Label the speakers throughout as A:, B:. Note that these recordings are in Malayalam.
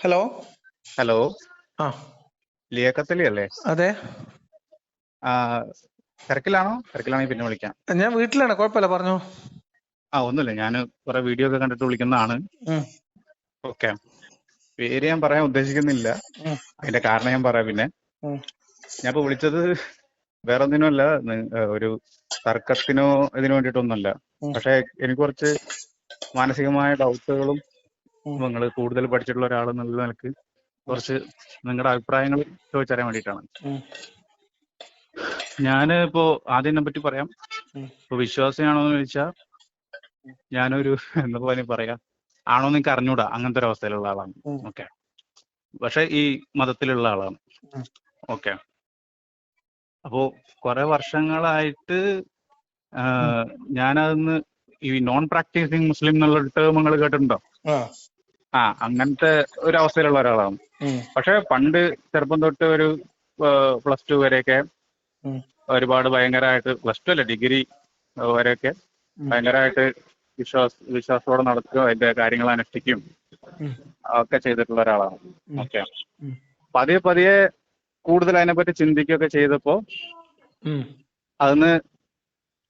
A: ഹലോ?
B: ഹലോ?
A: ആ.
B: ലിയക്കത്തലി അല്ലേ
A: അതെ.
B: ആ തിരക്കിലാണോ? തിരക്കിലാണെങ്കിൽ പിന്നെ വിളിക്കാം.
A: ഞാൻ വീട്ടിലാണ് കുഴപ്പമില്ല പറഞ്ഞു.
B: ആ ഒന്നുമില്ല ഞാൻ കുറെ വീഡിയോ ഒക്കെ കണ്ടിട്ട് വിളിക്കുന്നതാണ്. ഓക്കെ. പേര് ഞാൻ പറയാൻ ഉദ്ദേശിക്കുന്നില്ല. അതിന്റെ കാരണം ഞാൻ പറയാം പിന്നെ. ഞാൻ ഇപ്പൊ വിളിച്ചത് വേറെ ഒന്നിനുമല്ല ഒരു തർക്കത്തിനോ ഇതിനു വേണ്ടിയിട്ടൊന്നുമല്ല.
A: ഉം,
B: പക്ഷെ എനിക്ക് കുറച്ച് മാനസികമായ ഡൗട്ടുകളും നിങ്ങൾ കൂടുതൽ പഠിച്ചിട്ടുള്ള ഒരാൾ എന്നുള്ള നിലയ്ക്ക് കുറച്ച് നിങ്ങളുടെ അഭിപ്രായങ്ങൾ ചോദിച്ചറിയാൻ വേണ്ടിയിട്ടാണ്. ഞാൻ ഇപ്പോ ആദ്യം എന്നെ പറ്റി പറയാം. ഇപ്പൊ വിശ്വാസിയാണോ എന്ന് ചോദിച്ചാൽ ഞാനൊരു എന്താ പോലെ പറയാ? ആണോ എനിക്ക് അറിഞ്ഞൂടാ. അങ്ങനത്തെ ഒരു അവസ്ഥയിലുള്ള ആളാണ്. ഓക്കെ. പക്ഷെ ഈ മതത്തിലുള്ള ആളാണ്. ഓക്കെ. അപ്പോ കുറെ വർഷങ്ങളായിട്ട് ഞാനതിന്ന് ഈ നോൺ പ്രാക്ടീസിങ് മുസ്ലിം എന്നുള്ള ടേം നിങ്ങൾ കേട്ടിട്ടുണ്ടോ?
A: ആ,
B: അങ്ങനത്തെ ഒരു അവസ്ഥയിലുള്ള ഒരാളാണ് പക്ഷെ പണ്ട് ചെറുപ്പം തൊട്ട് ഒരു പ്ലസ് ടു വരെയൊക്കെ ഒരുപാട് ഭയങ്കരമായിട്ട് പ്ലസ് ടു അല്ല ഡിഗ്രി വരെയൊക്കെ ഭയങ്കരമായിട്ട് വിശ്വാസ വിശ്വാസത്തോടെ നടക്കുകയും അതിന്റെ കാര്യങ്ങൾ അനുഷ്ഠിക്കും ഒക്കെ ചെയ്തിട്ടുള്ള ഒരാളാണ്. ഓക്കെ. പതിയെ പതിയെ കൂടുതൽ അതിനെപ്പറ്റി ചിന്തിക്കുകയൊക്കെ ചെയ്തപ്പോ അതിന്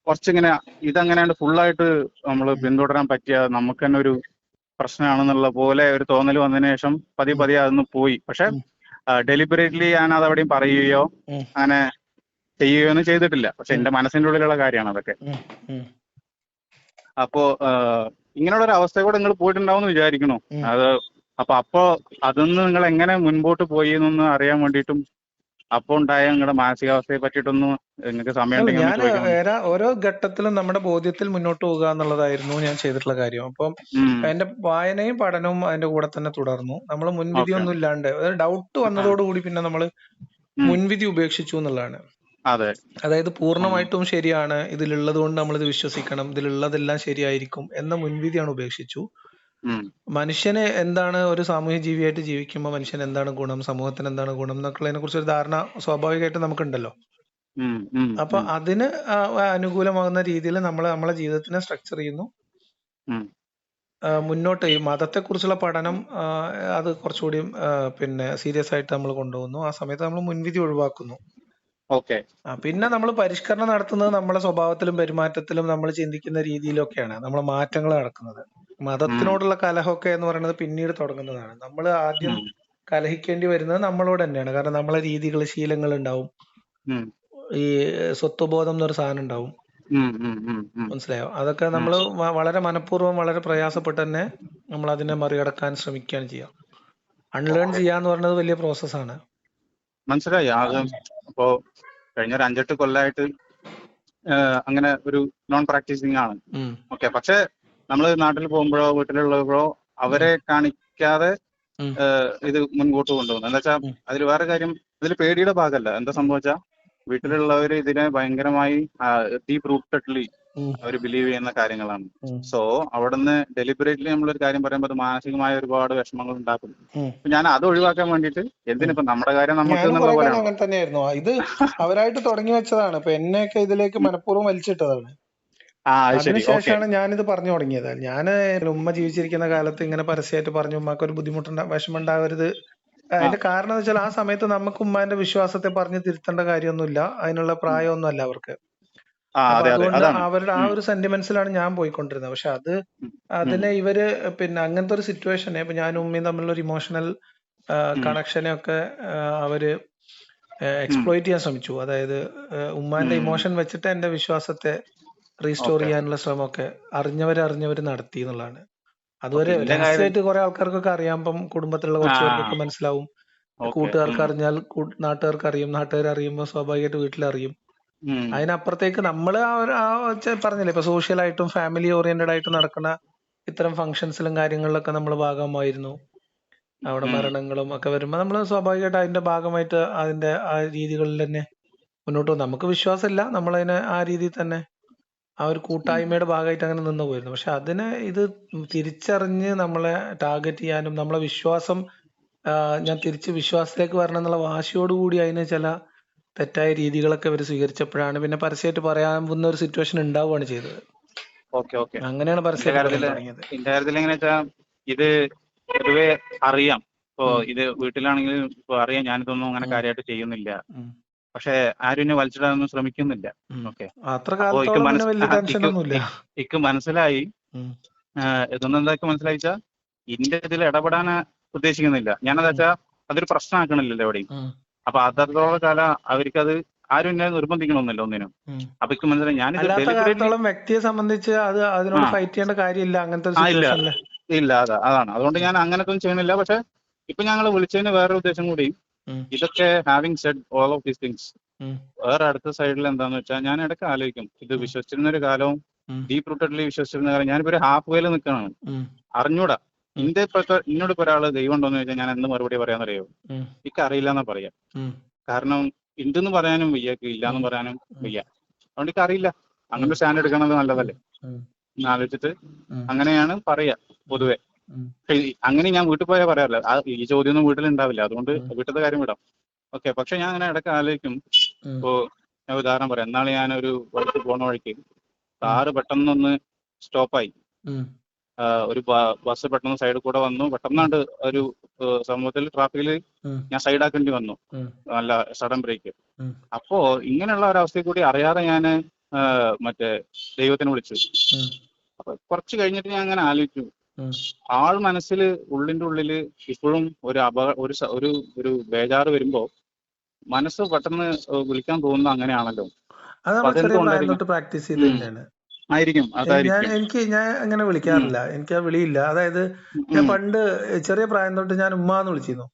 B: കുറച്ചിങ്ങനെ ഇതങ്ങനെയാണ് ഫുള്ളായിട്ട് നമ്മൾ പിന്തുടരാൻ പറ്റിയ നമുക്ക് തന്നെ ഒരു പ്രശ്നമാണെന്നുള്ള പോലെ ഒരു തോന്നൽ വന്നതിന് ശേഷം പതി പതിയെ അതൊന്ന് പോയി. പക്ഷെ ഡെലിബറേറ്റ്ലി ഞാൻ അത് അവിടെയും പറയുകയോ അങ്ങനെ ചെയ്യുകയോ ഒന്നും ചെയ്തിട്ടില്ല. പക്ഷെ എന്റെ മനസ്സിന്റെ ഉള്ളിലുള്ള കാര്യമാണ് അതൊക്കെ. അപ്പോ ഇങ്ങനെയുള്ള ഒരു അവസ്ഥ കൂടെ നിങ്ങൾ പോയിട്ടുണ്ടാവും എന്ന് വിചാരിക്കണു. അത് അപ്പൊ അപ്പോ അതൊന്ന് നിങ്ങൾ എങ്ങനെ മുൻപോട്ട് പോയി എന്നൊന്ന് അറിയാൻ വേണ്ടിയിട്ടും അപ്പോ ഉണ്ടായ നിങ്ങളുടെ മാനസികാവസ്ഥയെ പറ്റിയിട്ടൊന്ന് നിങ്ങൾക്ക് സമയം
A: ഞാൻ ഓരോ ഘട്ടത്തിലും നമ്മുടെ ബോധ്യത്തിൽ മുന്നോട്ട് പോകുക എന്നുള്ളതായിരുന്നു ഞാൻ ചെയ്തിട്ടുള്ള കാര്യം. അപ്പം. എന്റെ വായനയും പഠനവും അതിന്റെ കൂടെ തന്നെ തുടർന്നു. നമ്മൾ മുൻവിധി. ഒന്നും ഇല്ലാണ്ട് ഡൗട്ട് വന്നതോടുകൂടി പിന്നെ നമ്മൾ മുൻവിധി ഉപേക്ഷിച്ചു എന്നുള്ളതാണ്.
B: അതെ.
A: അതായത് പൂർണമായിട്ടും ശരിയാണ് ഇതിലുള്ളത് കൊണ്ട് നമ്മൾ ഇത് വിശ്വസിക്കണം ഇതിലുള്ളതെല്ലാം ശരിയായിരിക്കും എന്ന മുൻവിധിയാണ് ഉപേക്ഷിച്ചു.
B: ഉം.
A: മനുഷ്യന് എന്താണ് ഒരു സാമൂഹ്യ ജീവിയായിട്ട് ജീവിക്കുമ്പോൾ മനുഷ്യന് എന്താണ് ഗുണം സമൂഹത്തിന് എന്താണ് ഗുണം എന്നൊക്കെ കുറിച്ച് ഒരു ധാരണ സ്വാഭാവികമായിട്ടും നമുക്കുണ്ടല്ലോ
B: ഉം. ഉം.
A: അപ്പൊ
B: ഉം.
A: അതിന് ആ, അനുകൂലമാകുന്ന രീതിയിൽ നമ്മൾ നമ്മളെ ജീവിതത്തിനെ സ്ട്രക്ചർ ചെയ്യുന്നു
B: ഉം.
A: മുന്നോട്ട് ഈ മതത്തെക്കുറിച്ചുള്ള പഠനം അത് കുറച്ചുകൂടി പിന്നെ സീരിയസ് ആയിട്ട് നമ്മൾ കൊണ്ടുപോകുന്നു ആ സമയത്ത് നമ്മൾ മുൻവിധി ഒഴിവാക്കുന്നു
B: ഓക്കെ.
A: പിന്നെ നമ്മൾ പരിഷ്കരണം നടത്തുന്നത് നമ്മുടെ സ്വഭാവത്തിലും പെരുമാറ്റത്തിലും നമ്മൾ ചിന്തിക്കുന്ന രീതിയിലൊക്കെയാണ്. നമ്മൾ മാറ്റങ്ങൾ നടക്കുന്നത്. മതത്തിനോടുള്ള കലഹമൊക്കെ എന്ന് പറയുന്നത് പിന്നീട് തുടങ്ങുന്നതാണ്. നമ്മൾ ആദ്യം കലഹിക്കേണ്ടി വരുന്നത് നമ്മളോട് തന്നെയാണ്. കാരണം നമ്മളെ രീതികൾ ശീലങ്ങൾ ഉണ്ടാവും. ഈ സ്വത്വബോധം എന്നൊരു സാധനം ഉണ്ടാവും. മനസ്സിലായോ? അതൊക്കെ നമ്മൾ വളരെ മനഃപൂർവം വളരെ പ്രയാസപ്പെട്ട് തന്നെ നമ്മൾ അതിനെ മറികടക്കാൻ ശ്രമിക്കുകയാണ് ചെയ്യുക. അൺലേൺ ചെയ്യാന്ന് പറയുന്നത് വലിയ പ്രോസസ്സാണ്
B: മനസ്സിലായി. അപ്പോ കഴിഞ്ഞ ഒരു അഞ്ചെട്ട് കൊല്ലമായിട്ട് അങ്ങനെ ഒരു നോൺ പ്രാക്ടീസിങ് ആണ്. ഓക്കെ പക്ഷെ നമ്മൾ നാട്ടിൽ പോകുമ്പോഴോ വീട്ടിലുള്ളപ്പോഴോ അവരെ കാണിക്കാതെ ഇത് മുൻകൂട്ട് കൊണ്ടുപോകുന്നത്. എന്താ വെച്ചാൽ അതിൽ വേറെ കാര്യം ഇതിൽ പേടിയുടെ ഭാഗമല്ല എന്താ സംഭവിച്ചാ വീട്ടിലുള്ളവർ ഇതിനെ ഭയങ്കരമായി ഡീപ് റൂട്ടഡ്ലി അവർ ബിലീവ് ചെയ്യുന്ന കാര്യങ്ങളാണ്. സോ അവിടുന്ന് ഡെലിബറേറ്റ്ലി നമ്മളൊരു കാര്യം പറയുമ്പോൾ അത് മാനസികമായ ഒരുപാട് വിഷമങ്ങൾ ഉണ്ടാക്കും ഞാൻ അത് ഒഴിവാക്കാൻ വേണ്ടിട്ട് എന്തിനിപ്പോ നമ്മുടെ കാര്യം നമുക്ക് എന്നുള്ള പോലെയാണ്.
A: അങ്ങനെ തന്നെയായിരുന്നു. ഇത് അവരായിട്ട് തുടങ്ങി വെച്ചതാണ്. ഇപ്പൊ എന്നെയൊക്കെ ഇതിലേക്ക് മനഃപൂർവം വലിച്ചിട്ടതാണ്.
B: ആ അത് ശരി. ഓക്കെ.
A: അതിനുശേഷമാണ് ഞാനിത് പറഞ്ഞു തുടങ്ങിയത്. ഞാൻ ഉമ്മ ജീവിച്ചിരിക്കുന്ന കാലത്ത് ഇങ്ങനെ പരസ്യമായിട്ട് പറഞ്ഞു ഉമ്മക്ക് ഒരു ബുദ്ധിമുട്ടുണ്ട വിഷമം ഉണ്ടാവരുത് അതിന്റെ കാരണം എന്ന് വെച്ചാൽ ആ സമയത്ത് നമുക്ക് ഉമ്മാന്റെ വിശ്വാസത്തെ പറഞ്ഞു തിരുത്തേണ്ട കാര്യമൊന്നുമില്ല. അതിനുള്ള പ്രായമൊന്നുമല്ല അവർക്ക്. അതുകൊണ്ട് അവരുടെ ആ ഒരു സെന്റിമെന്റ്സിലാണ് ഞാൻ പോയിക്കൊണ്ടിരുന്നത്. പക്ഷെ അത് അതിനെ ഇവർ പിന്നെ അങ്ങനത്തെ ഒരു സിറ്റുവേഷനെ ഇപ്പൊ ഞാനും ഉമ്മയും തമ്മിലുള്ള ഒരു ഇമോഷണൽ കണക്ഷനെ ഒക്കെ അവർ എക്സ്പ്ലോയിറ്റ് ചെയ്യാൻ ശ്രമിച്ചു. അതായത് ഉമ്മാന്റെ ഇമോഷൻ വെച്ചിട്ട് എന്റെ വിശ്വാസത്തെ റീസ്റ്റോർ ചെയ്യാനുള്ള ശ്രമമൊക്കെ അറിഞ്ഞവര് അറിഞ്ഞവര് നടത്തി എന്നുള്ളതാണ്. അതുവരെ രഹസ്യമായിട്ട് കുറെ ആൾക്കാർക്കൊക്കെ അറിയാമ്പം കുടുംബത്തിലുള്ള കുറച്ച് പേർക്കൊക്കെ മനസ്സിലാവും. കൂട്ടുകാർക്ക് അറിഞ്ഞാൽ നാട്ടുകാർക്ക് അറിയും. നാട്ടുകാർ അറിയുമ്പോൾ സ്വാഭാവികമായിട്ട് വീട്ടിലറിയും. അതിനപ്പുറത്തേക്ക് നമ്മൾ ആ ഒരു ആ പറഞ്ഞില്ലേ ഇപ്പൊ സോഷ്യലായിട്ടും ഫാമിലി ഓറിയന്റഡ് ആയിട്ട് നടക്കുന്ന ഇത്തരം ഫംഗ്ഷൻസിലും കാര്യങ്ങളിലൊക്കെ നമ്മൾ ഭാഗമായിരുന്നു. അവിടെ മരണങ്ങളും ഒക്കെ വരുമ്പോൾ നമ്മൾ സ്വാഭാവികമായിട്ട് അതിന്റെ ഭാഗമായിട്ട് അതിന്റെ ആ രീതികളിൽ തന്നെ മുന്നോട്ട് പോകും നമുക്ക് വിശ്വാസമില്ല. നമ്മളതിനെ ആ രീതിയിൽ തന്നെ ആ ഒരു കൂട്ടായ്മയുടെ ഭാഗമായിട്ട് അങ്ങനെ നിന്ന് പോയിരുന്നു. പക്ഷെ അതിനെ ഇത് തിരിച്ചറിഞ്ഞ് നമ്മളെ ടാർഗറ്റ് ചെയ്യാനും നമ്മളെ വിശ്വാസം ഞാൻ തിരിച്ച് വിശ്വാസത്തിലേക്ക് വരണം എന്നുള്ള വാശിയോടുകൂടി അതിന് ചില തെറ്റായ രീതികളൊക്കെ ഇവർ സ്വീകരിച്ചപ്പോഴാണ് പിന്നെ പരസ്യമായിട്ട് പറയാവുന്ന ഒരു സിറ്റുവേഷൻ ഉണ്ടാവുകയാണ് ചെയ്തത്.
B: Okay okay.
A: അങ്ങനെയാണ്
B: പരസ്യം
A: തുടങ്ങിയത്.
B: എന്റെ കാര്യത്തിൽ എങ്ങനെ ഇത് പൊതുവെ അറിയാം. ഇപ്പോ ഇത് വീട്ടിലാണെങ്കിലും ഇപ്പൊ അറിയാം. ഞാനിതൊന്നും അങ്ങനെ കാര്യമായിട്ട് ചെയ്യുന്നില്ല. പക്ഷെ ആരും എന്നെ വലിച്ചിടാനൊന്നും ശ്രമിക്കുന്നില്ല. ഓക്കെ. ഇക്ക് മനസ്സിലായി. ഇതൊന്നും എന്താക്കി മനസ്സിലായിച്ചാ ഇന്റെ ഇതിൽ ഇടപെടാൻ ഉദ്ദേശിക്കുന്നില്ല. ഞാനെന്താ. വെച്ചാ അതൊരു പ്രശ്നമാക്കണില്ലല്ലോ എവിടെയും. അപ്പൊ അത്രത്തോളം കാലം അവർക്കത് ആരും എന്നെ നിർബന്ധിക്കണമെന്നല്ലോ ഒന്നിനും. അപ്പൊ ഇക്ക് മനസ്സിലായി. ഞാനിത്
A: വ്യക്തിയെ സംബന്ധിച്ച് അത് അതിനോട് ഫൈറ്റ് ചെയ്യേണ്ട കാര്യമില്ല. അങ്ങനത്തെ
B: ഇല്ല. അതാ അതാണ്. അതുകൊണ്ട് ഞാൻ അങ്ങനത്തെ ഒന്നും ചെയ്യണില്ല. പക്ഷെ ഇപ്പൊ ഞങ്ങൾ വിളിച്ചതിന് വേറെ ഉദ്ദേശം കൂടി. ഇതൊക്കെ having said all of these things വേറെ അടുത്ത സൈഡിൽ എന്താന്ന് വെച്ചാൽ ഞാൻ ഇടയ്ക്ക് ആലോചിക്കും. ഇത്. വിശ്വസിച്ചിരുന്ന ഒരു കാലവും ഡീപ് റൂട്ടഡ്ലി വിശ്വസിച്ചിരുന്ന കാലം ഞാനിപ്പോ ഒരു ഹാഫ് വേയിൽ നിൽക്കണം
A: ഉം.
B: അറിഞ്ഞൂടാ. ഇപ്പോഴത്തെ ഇന്നോട് ഇപ്പൊ ഒരാൾ ദൈവം ഉണ്ടോന്ന് ചോദിച്ചാൽ ഞാൻ എന്ത് മറുപടി പറയാന്നറിയോ?
A: അറിയോ
B: എനിക്ക് അറിയില്ല എന്നാ പറയാ. കാരണം ഉണ്ടെന്ന് പറയാനും വയ്യ ഇല്ലാന്ന് പറയാനും. വയ്യ. അതുകൊണ്ട് എനിക്ക് അറിയില്ല. അങ്ങനെ സ്റ്റാൻഡ് എടുക്കണത് നല്ലതല്ലേ? ആലോചിച്ചിട്ട് അങ്ങനെയാണ് പറയാ പൊതുവെ. അങ്ങനെ ഞാൻ വീട്ടിൽ പോയാൽ പറയാറില്ല. ആ ഈ വീട്ടിൽ ഉണ്ടാവില്ല അതുകൊണ്ട്. വീട്ടിലത്തെ കാര്യം വിടാം. ഓക്കെ പക്ഷെ ഞാൻ അങ്ങനെ ഇടയ്ക്ക് ആലോചിക്കും. ഇപ്പോ ഞാൻ ഉദാഹരണം പറയാം. എന്നാൽ ഞാനൊരു വഴിക്ക് പോണ വഴിക്ക് കാറ് പെട്ടെന്നൊന്ന് സ്റ്റോപ്പായി. ഒരു ബസ് പെട്ടെന്ന് സൈഡിൽ കൂടെ വന്നു. പെട്ടെന്നാണ്ട് ഒരു സമൂഹത്തിൽ ട്രാഫിക്കിൽ
A: ഞാൻ
B: ഞാൻ സൈഡാക്കേണ്ടി വന്നു. നല്ല സഡൻ ബ്രേക്ക് അപ്പോ ഇങ്ങനെയുള്ള ഒരവസ്ഥയിൽ കൂടി അറിയാതെ ഞാൻ മറ്റേ ദൈവത്തിനെ വിളിച്ചു. അപ്പൊ കുറച്ച് കഴിഞ്ഞിട്ട് ഞാൻ അങ്ങനെ ആലോചിച്ചു. ആൾ മനസ്സിൽ ഉള്ളിന്റെ ഉള്ളിൽ ഇപ്പോഴും ഒരു അപക ഒരു ഒരു ഒരു ബേജാറ് വരുമ്പോ മനസ്സ് പെട്ടെന്ന് വിളിക്കാൻ തോന്നുന്നത് അങ്ങനെയാണല്ലോ.
A: പ്രാക്ടീസ്
B: ആയിരിക്കും
A: ഞാൻ എനിക്ക് ഞാൻ അങ്ങനെ വിളിക്കാറില്ല. എനിക്ക് ആ വിളിയില്ല. അതായത് ഞാൻ പണ്ട് ചെറിയ പ്രായം തൊട്ട് ഞാൻ ഉമ്മ എന്ന്
B: വിളിച്ചിരുന്നു.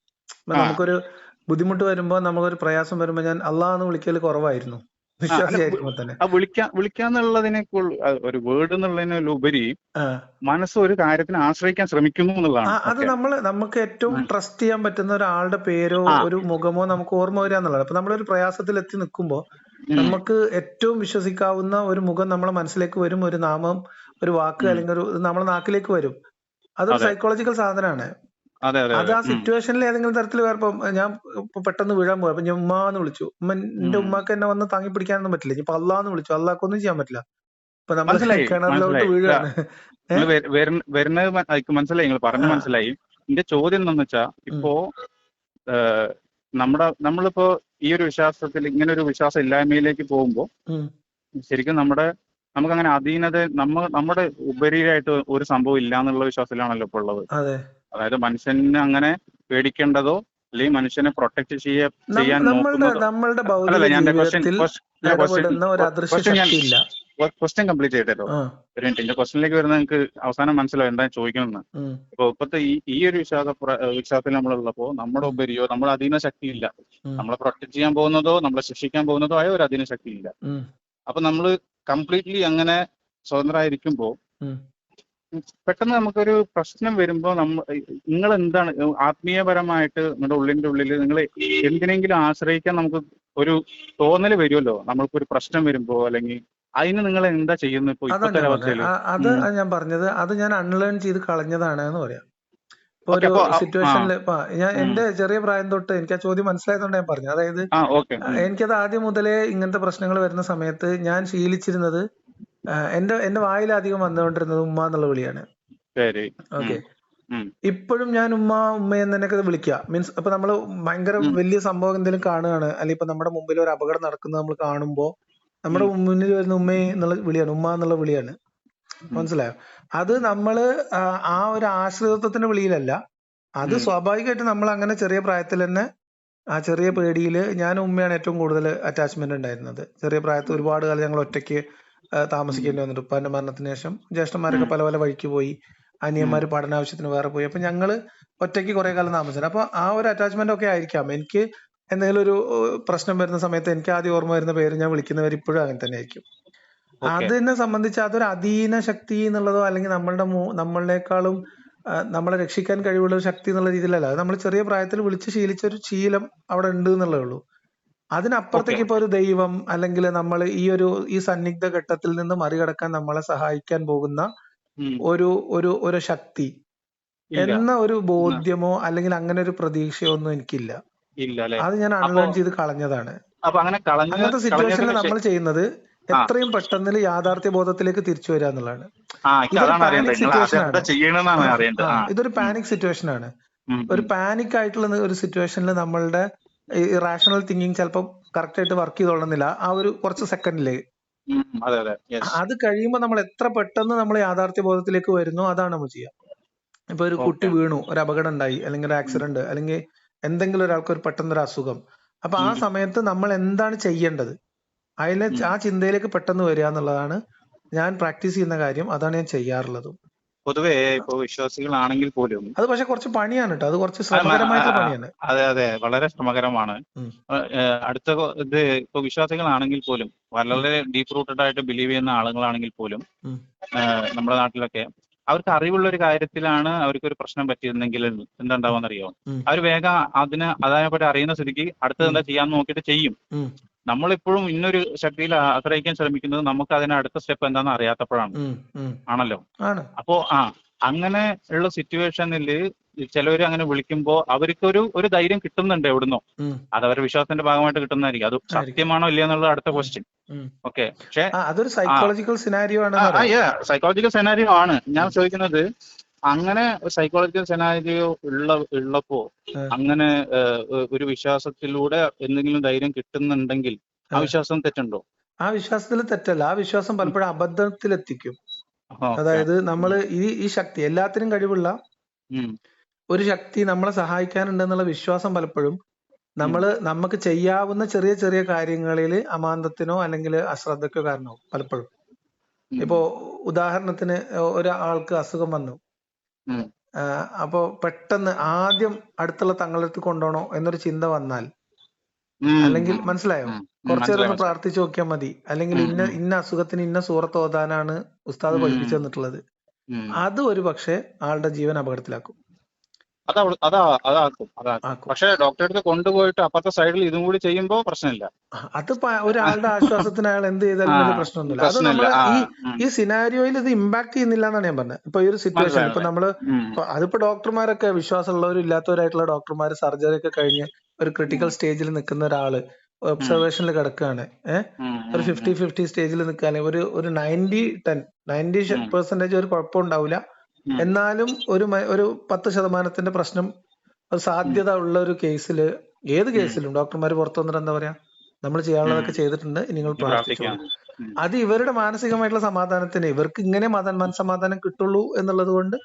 A: നമുക്കൊരു ബുദ്ധിമുട്ട് വരുമ്പോ നമുക്കൊരു പ്രയാസം വരുമ്പോ ഞാൻ അള്ളാന്ന് വിളിക്കൽ കുറവായിരുന്നു. വിശ്വാസിയായിരിക്കുമ്പോ തന്നെ.
B: ഒരു വേർഡ് എന്നുള്ളതിനുപരി മനസ്സ് ഒരു കാര്യത്തിന് ആശ്രയിക്കാൻ ശ്രമിക്കുന്നു എന്നുള്ളതാണ്
A: അത് നമ്മൾ നമുക്ക് ഏറ്റവും ട്രസ്റ്റ് ചെയ്യാൻ പറ്റുന്ന ഒരാളുടെ പേരോ ഒരു മുഖമോ നമുക്ക് ഓർമ്മ വരിക എന്നുള്ളതാണ്. അപ്പൊ നമ്മളൊരു പ്രയാസത്തിൽ എത്തി നിൽക്കുമ്പോൾ
B: ഉം.
A: നമുക്ക് ഏറ്റവും വിശ്വസിക്കാവുന്ന ഒരു മുഖം നമ്മളെ മനസ്സിലേക്ക് വരും ഒരു നാമം ഒരു വാക്ക് അല്ലെങ്കിൽ ഒരു നമ്മളെ നാക്കിലേക്ക് വരും. അതൊരു സൈക്കോളജിക്കൽ സാധനമാണ്.
B: അതെ
A: ആ സിറ്റുവേഷനിൽ ഏതെങ്കിലും തരത്തിൽ വേറെ ഞാൻ പെട്ടെന്ന് വീഴാൻ പോയി അപ്പൊ ഞാൻ ഉമ്മാന്ന് വിളിച്ചു. ഉമ്മ എന്റെ ഉമ്മക്ക് എന്നെ വന്ന് താങ്ങി പിടിക്കാനൊന്നും പറ്റില്ല. ഇപ്പൊ അള്ളാന്ന് വിളിച്ചു. അല്ലാക്കൊന്നും ചെയ്യാൻ പറ്റില്ല. ഇപ്പൊ നമ്മൾ
B: മനസ്സിലായി
A: കിണറിലോട്ട് വീഴാണ്
B: വരുന്നത് മനസ്സിലായി നിങ്ങൾ പറഞ്ഞു. മനസ്സിലായി. എന്റെ ചോദ്യം എന്താന്ന് വെച്ചാ ഇപ്പോ നമ്മുടെ നമ്മളിപ്പോ ഈ ഒരു വിശ്വാസത്തിൽ ഇങ്ങനെ ഒരു വിശ്വാസം ഇല്ലായ്മയിലേക്ക് പോകുമ്പോ ശരിക്കും നമ്മുടെ നമുക്ക് അങ്ങനെ അധീനത നമ്മ നമ്മുടെ ഉപരിയായിട്ട് ഒരു സംഭവം ഇല്ല എന്നുള്ള വിശ്വാസത്തിലാണല്ലോ ഇപ്പോൾ ഉള്ളത്.
A: അതെ.
B: അതായത് മനുഷ്യനെ അങ്ങനെ പേടിക്കേണ്ടതോ അല്ലെങ്കിൽ മനുഷ്യനെ പ്രൊട്ടക്ട് ചെയ്യ ചെയ്യാൻ
A: നമ്മളുടെ
B: നോക്കുന്നതോ. അല്ലല്ല ഞാൻ ക്വസ്റ്റ്യൻ ക്വസ്റ്റ്യൻ ക്വസ്റ്റ്യൻ കംപ്ലീറ്റ് ചെയ്തല്ലോ ഒരു മിനിറ്റ് എന്റെ ക്വസ്റ്റ്യനിലേക്ക് വരുന്ന നിങ്ങൾക്ക് അവസാനം മനസ്സിലാവും എന്താ ചോദിക്കണമെന്ന്
A: എന്ന്
B: അപ്പൊ ഇപ്പത്തെ ഈ ഈ ഒരു വിശ്വാസ വിശ്വാസത്തിൽ നമ്മളുള്ളപ്പോ നമ്മുടെ ഉപരിയോ നമ്മുടെ അധീന ശക്തി ഇല്ല. നമ്മളെ പ്രൊട്ടക്ട് ചെയ്യാൻ പോകുന്നതോ നമ്മളെ ശിക്ഷിക്കാൻ പോകുന്നതോ ആയ ഒരു അധീന ശക്തി ഇല്ല. അപ്പൊ നമ്മൾ കംപ്ലീറ്റ്ലി അങ്ങനെ സ്വതന്ത്രമായിരിക്കുമ്പോ. പെട്ടെന്ന് നമുക്കൊരു പ്രശ്നം വരുമ്പോ നമ്മ നിങ്ങൾ എന്താണ് ആത്മീയപരമായിട്ട് നിങ്ങളുടെ ഉള്ളിന്റെ ഉള്ളിൽ നിങ്ങൾ എന്തിനെങ്കിലും ആശ്രയിക്കാൻ നമുക്ക് ഒരു തോന്നൽ വരുമല്ലോ നമ്മൾക്കൊരു പ്രശ്നം വരുമ്പോ അല്ലെങ്കിൽ അതിന് നിങ്ങൾ എന്താ ചെയ്യുന്നത് ഇപ്പോ ഇപ്പോഴത്തെ അവസ്ഥയിൽ
A: അത് ഞാൻ പറഞ്ഞത് അത് ഞാൻ അൺലേൺ ചെയ്ത് കളഞ്ഞതാണ് എന്ന് പറയാം. ഒരു സിറ്റുവേഷനിൽ ഞാൻ. എന്റെ ചെറിയ പ്രായം തൊട്ട് എനിക്ക് ആ ചോദ്യം മനസ്സിലായതുകൊണ്ട് ഞാൻ പറഞ്ഞു. അതായത് എനിക്കത് ആദ്യം മുതലേ ഇങ്ങനത്തെ പ്രശ്നങ്ങൾ വരുന്ന സമയത്ത് ഞാൻ ശീലിച്ചിരുന്നത് എന്റെ എന്റെ വായിൽ അധികം വന്നുകൊണ്ടിരുന്നത് ഉമ്മ എന്നുള്ള വിളിയാണ്. ഓക്കെ. ഇപ്പോഴും ഞാൻ ഉമ്മ ഉമ്മ എന്നൊക്കെ വിളിക്കുക മീൻസ് ഇപ്പൊ നമ്മൾ ഭയങ്കര വലിയ സംഭവം എന്തെങ്കിലും കാണുകയാണ് അല്ലെങ്കിൽ ഇപ്പൊ നമ്മുടെ മുമ്പിൽ ഒരു അപകടം നടക്കുന്നത് നമ്മൾ കാണുമ്പോ നമ്മുടെ മുന്നിൽ വരുന്ന ഉമ്മ എന്നുള്ള വിളിയാണ് ഉമ്മ എന്നുള്ള വിളിയാണ്. മനസ്സിലായോ? അത് നമ്മൾ ആ, ഒരു ആശ്രിതത്വത്തിന്റെ വിളിയിലല്ല. അത് സ്വാഭാവികമായിട്ട് നമ്മൾ അങ്ങനെ ചെറിയ പ്രായത്തിൽ തന്നെ ആ ചെറിയ പേടിയിൽ ഞാൻ ഉമ്മയാണ് ഏറ്റവും കൂടുതൽ അറ്റാച്ച്മെന്റ് ഉണ്ടായിരുന്നത്. ചെറിയ പ്രായത്തിൽ ഒരുപാട് കാലം ഞങ്ങൾ ഒറ്റയ്ക്ക് താമസിക്കേണ്ടി വന്നിട്ട് ഉപ്പാന്റെ മരണത്തിന് ശേഷം ജ്യേഷ്ഠന്മാരൊക്കെ പല പല വഴിക്ക് പോയി. അനിയന്മാര് പഠനാവശ്യത്തിന് വേറെ പോയി. അപ്പൊ ഞങ്ങൾ ഒറ്റയ്ക്ക് കുറെ കാലം താമസിച്ചു അപ്പൊ ആ ഒരു അറ്റാച്ച്മെന്റ് ഒക്കെ ആയിരിക്കാം. എനിക്ക് എന്തെങ്കിലും ഒരു പ്രശ്നം വരുന്ന സമയത്ത് എനിക്ക് ആദ്യം ഓർമ്മ വരുന്ന പേര് ഞാൻ വിളിക്കുന്നവർ ഇപ്പോഴും അങ്ങനെ തന്നെ ആയിരിക്കും അതിനെ സംബന്ധിച്ച് അതൊരു അധീന ശക്തി എന്നുള്ളതോ അല്ലെങ്കിൽ നമ്മളുടെ മൂ- നമ്മളെക്കാളും നമ്മളെ രക്ഷിക്കാൻ കഴിവുള്ള ഒരു ശക്തി എന്നുള്ള രീതിയിലല്ല. അത് നമ്മൾ ചെറിയ പ്രായത്തിൽ വിളിച്ച് ശീലിച്ച ഒരു ശീലം അവിടെ ഉണ്ട് എന്നുള്ളേ ഉള്ളൂ. അതിനപ്പുറത്തേക്ക് ഇപ്പൊ ഒരു ദൈവം അല്ലെങ്കിൽ നമ്മൾ ഈ ഒരു ഈ സന്നിഗ്ധ ഘട്ടത്തിൽ നിന്ന് മറികടക്കാൻ നമ്മളെ സഹായിക്കാൻ പോകുന്ന ഒരു ഒരു ഒരു ശക്തി എന്ന ഒരു ബോധ്യമോ അല്ലെങ്കിൽ അങ്ങനെ ഒരു പ്രതീക്ഷയോ ഒന്നും എനിക്കില്ല.
B: ഇല്ല അല്ലെ
A: അത് ഞാൻ അൺലേൺ ചെയ്ത് കളഞ്ഞതാണ്.
B: അപ്പൊ അങ്ങനെ കളഞ്ഞ
A: അങ്ങനത്തെ സിറ്റുവേഷനിൽ നമ്മൾ ചെയ്യുന്നത് എത്രയും പെട്ടെന്ന് യാഥാർത്ഥ്യ ബോധത്തിലേക്ക് തിരിച്ചു വരിക എന്നുള്ളതാണ്. ഇതൊരു പാനിക് സിറ്റുവേഷൻ ആണ്. ഒരു പാനിക് ആയിട്ടുള്ള ഒരു സിറ്റുവേഷനിൽ നമ്മളുടെ റാഷണൽ തിങ്കിങ് ചിലപ്പോൾ കറക്റ്റ് ആയിട്ട് വർക്ക് ചെയ്തോളുന്നില്ല. ആ ഒരു കുറച്ച്
B: സെക്കൻഡിൽ അത്
A: കഴിയുമ്പോൾ നമ്മൾ എത്ര പെട്ടെന്ന് നമ്മൾ യാഥാർത്ഥ്യ ബോധത്തിലേക്ക് വരുന്നു അതാണ് നമ്മൾ ചെയ്യുക. ഇപ്പൊ ഒരു കുട്ടി വീണു ഒരു അപകടം ഉണ്ടായി അല്ലെങ്കിൽ ഒരു ആക്സിഡന്റ് അല്ലെങ്കിൽ എന്തെങ്കിലും ഒരാൾക്ക് ഒരു പെട്ടെന്നൊരു അസുഖം. അപ്പൊ ആ സമയത്ത് നമ്മൾ എന്താണ് ചെയ്യേണ്ടത്? അതിലെ ആ ചിന്തയിലേക്ക് പെട്ടെന്ന് വരിക എന്നുള്ളതാണ് ഞാൻ പ്രാക്ടീസ് ചെയ്യുന്ന കാര്യം. അതാണ് ഞാൻ ചെയ്യാറുള്ളത്.
B: പൊതുവേ ഇപ്പൊ വിശ്വാസികളാണെങ്കിൽ പോലും
A: അത് പക്ഷെ കുറച്ച് പണിയാണ് കേട്ടോ അത് കുറച്ച് ശ്രമകരമായിട്ടുള്ള പണിയാണ്.
B: അതെ അതെ. വളരെ ശ്രമകരമാണ്. അടുത്ത ഇത് ഇപ്പൊ വിശ്വാസികളാണെങ്കിൽ പോലും വളരെ ഡീപ് റൂട്ടഡ് ആയിട്ട് ബിലീവ് ചെയ്യുന്ന ആളുകളാണെങ്കിൽ പോലും നമ്മുടെ നാട്ടിലൊക്കെ അവർക്ക് അറിവുള്ള ഒരു കാര്യത്തിലാണ് അവർക്ക് ഒരു പ്രശ്നം പറ്റിയിരുന്നെങ്കിൽ എന്താണ്ടാവുമെന്നറിയോ. അവർ വേഗം അതിന് അതിനെപ്പറ്റി അറിയുന്ന സ്ഥിതിക്ക് അടുത്തത് എന്താ ചെയ്യാന്ന് നോക്കിയിട്ട് ചെയ്യും. നമ്മളിപ്പോഴും ഇന്നൊരു ശക്തിയിൽ ആശ്രയിക്കാൻ ശ്രമിക്കുന്നത് നമുക്ക് അതിന് അടുത്ത സ്റ്റെപ്പ് എന്താണെന്ന് അറിയാത്തപ്പോഴാണ്. ആണല്ലോ
A: ആണ്
B: അപ്പോ ആ അങ്ങനെ ഉള്ള സിറ്റുവേഷനിൽ ചിലവർ അങ്ങനെ വിളിക്കുമ്പോൾ അവർക്ക് ഒരു ഒരു ധൈര്യം കിട്ടുന്നുണ്ട് എവിടുന്നോ. അത് അവരുടെ വിശ്വാസത്തിന്റെ ഭാഗമായിട്ട് കിട്ടുന്നതായിരിക്കും. അത് സത്യമാണോ ഇല്ലയോ എന്നുള്ളത് അടുത്ത ക്വസ്റ്റ്യൻ. ഓക്കെ പക്ഷെ
A: അതൊരു സൈക്കോളജിക്കൽ സിനാരിയോ ആണ്
B: സൈക്കോളജിക്കൽ സെനാരിയോ ആണ്. ഞാൻ ചോദിക്കുന്നത് അങ്ങനെ സൈക്കോളജിക്കൽ സെനാരിയോ ഉള്ള ഉള്ളപ്പോ അങ്ങനെ ഒരു വിശ്വാസത്തിലൂടെ എന്തെങ്കിലും ധൈര്യം കിട്ടുന്നുണ്ടെങ്കിൽ ആ. വിശ്വാസം തെറ്റുണ്ടോ?
A: ആ വിശ്വാസത്തിൽ തെറ്റല്ല. ആ വിശ്വാസം പലപ്പോഴും അബദ്ധത്തിലെത്തിക്കും. അതായത് നമ്മൾ ഈ ഈ ശക്തി എല്ലാത്തിനും കഴിവുള്ള. ഒരു ശക്തി നമ്മളെ സഹായിക്കാനുണ്ടെന്നുള്ള വിശ്വാസം പലപ്പോഴും നമ്മൾ നമുക്ക് ചെയ്യാവുന്ന ചെറിയ ചെറിയ കാര്യങ്ങളിൽ അമാന്തത്തിനോ അല്ലെങ്കിൽ അശ്രദ്ധക്കോ കാരണമാവും പലപ്പോഴും. ഇപ്പോ ഉദാഹരണത്തിന് ഒരാൾക്ക് അസുഖം വന്നു. അപ്പോ പെട്ടെന്ന് ആദ്യം അടുത്തുള്ള തങ്ങളടുത്ത് കൊണ്ടോണോ എന്നൊരു ചിന്ത വന്നാൽ അല്ലെങ്കിൽ മനസ്സിലായോ?
B: ഉം. ഉം.
A: കുറച്ചു നേരം ഒന്ന് പ്രാർത്ഥിച്ചു നോക്കിയാൽ മതി. അല്ലെങ്കിൽ ഇന്ന ഇന്ന അസുഖത്തിന് ഇന്ന സൂറത്ത് ഓതാനാണ് ഉസ്താദ്. പഠിപ്പിച്ചു തന്നിട്ടുള്ളത്. അത് ഒരു പക്ഷെ ആളുടെ ജീവൻ അപകടത്തിലാക്കും.
B: അതാ അതാ അതാക്കും അതാക്കും പക്ഷെ ഡോക്ടറെ അടുത്ത് കൊണ്ടുപോയിട്ട് അപ്പുറത്തെ സൈഡിൽ ഇതും കൂടി ചെയ്യുമ്പോ പ്രശ്നമില്ല.
A: അത് ഒരാളുടെ ആശ്വാസത്തിന് അയാൾ എന്ത് ചെയ്താലും പ്രശ്നമൊന്നുമില്ല. അത്
B: നമ്മൾ
A: ഈ ഈ സിനാരിയോയിൽ ഇത് ഇമ്പാക്ട് ചെയ്യുന്നില്ല എന്നാണ് ഞാൻ പറഞ്ഞത്. ഇപ്പൊ ഈ ഒരു സിറ്റുവേഷൻ ഇപ്പൊ നമ്മൾ അതിപ്പോ ഡോക്ടർമാരൊക്കെ വിശ്വാസമുള്ളവരും ഇല്ലാത്തവരായിട്ടുള്ള ഡോക്ടർമാർ സർജറി ഒക്കെ കഴിഞ്ഞ് ഒരു ക്രിട്ടിക്കൽ സ്റ്റേജിൽ നിൽക്കുന്ന ഒരാൾ ഒബ്സർവേഷനിൽ കിടക്കുകയാണ്. ഏഹ്. ഒരു ഫിഫ്റ്റി ഫിഫ്റ്റി സ്റ്റേജിൽ നിൽക്കുകയാണെങ്കിൽ ഒരു ഒരു നയന്റി ടെൻ
B: നയന്റി.
A: പെർസെന്റേജ് ഒരു കുഴപ്പം ഉണ്ടാവില്ല
B: ഉം.
A: എന്നാലും ഒരു ഒരു പത്ത് ശതമാനത്തിന്റെ പ്രശ്നം ഒരു സാധ്യത ഉള്ള ഒരു കേസിൽ ഏത് കേസിലും ഡോക്ടർമാർ പുറത്തു വന്നിട്ട് എന്താ പറയാ നമ്മൾ ചെയ്യാനുള്ളതൊക്കെ ചെയ്തിട്ടുണ്ട് നിങ്ങൾ പ്രാർത്ഥിച്ചോളൂ. അത് ഇവരുടെ മാനസികമായിട്ടുള്ള സമാധാനത്തിന് ഇവർക്ക് ഇങ്ങനെ മനസമാധാനം കിട്ടുള്ളൂ എന്നുള്ളത് കൊണ്ട്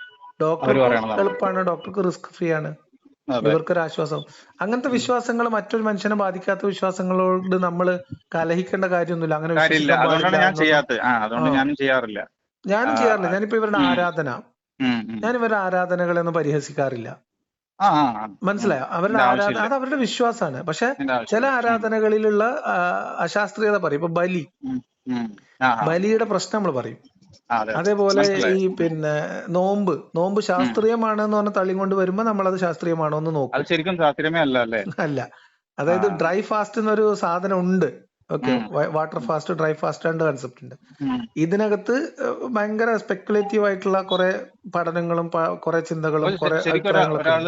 B: ഡോക്ടർ
A: എളുപ്പമാണ് ഡോക്ടർക്ക് റിസ്ക് ഫ്രീ ആണ്
B: അതെ.
A: ഇവർക്കൊരു ആശ്വാസം. അങ്ങനത്തെ വിശ്വാസങ്ങൾ മറ്റൊരു മനുഷ്യനെ ബാധിക്കാത്ത വിശ്വാസങ്ങളോട് നമ്മൾ കലഹിക്കേണ്ട കാര്യമൊന്നുമില്ല. അങ്ങനെ
B: ഞാനും ചെയ്യാറില്ല.
A: ഞാനും ചെയ്യാറില്ല. ഞാനിപ്പോ ഇവരുടെ. ആരാധന. ഞാൻ ഇവരുടെ ആരാധനകളെ ഒന്നും പരിഹസിക്കാറില്ല. മനസ്സിലായോ? അവരുടെ ആരാധന അത് അവരുടെ വിശ്വാസമാണ്. പക്ഷെ ചില ആരാധനകളിലുള്ള അശാസ്ത്രീയത പറയും. ഇപ്പൊ ബലി. ബലിയുടെ പ്രശ്നം നമ്മൾ പറയും. അതേപോലെ ഈ പിന്നെ നോമ്പ്. നോമ്പ് ശാസ്ത്രീയമാണ് എന്ന് പറഞ്ഞ തള്ളി കൊണ്ട് വരുമ്പോ നമ്മൾ അത് ശാസ്ത്രീയമാണോ എന്ന് നോക്കും.
B: ശരിക്കും ശാസ്ത്രീയമേ അല്ല അല്ലേ?
A: അല്ല. അതായത് ഡ്രൈ ഫാസ്റ്റ് എന്നൊരു സാധനം ഉണ്ട്. Okay. Water fast dry fast രണ്ട് കൺസെപ്റ്റ് ഉണ്ട് ഇതിനകത്ത് ഭയങ്കര സ്പെക്കുലേറ്റീവ് ആയിട്ടുള്ള കുറെ പഠനങ്ങളും കുറെ ചിന്തകളും കുറെ.
B: ഒരാൾ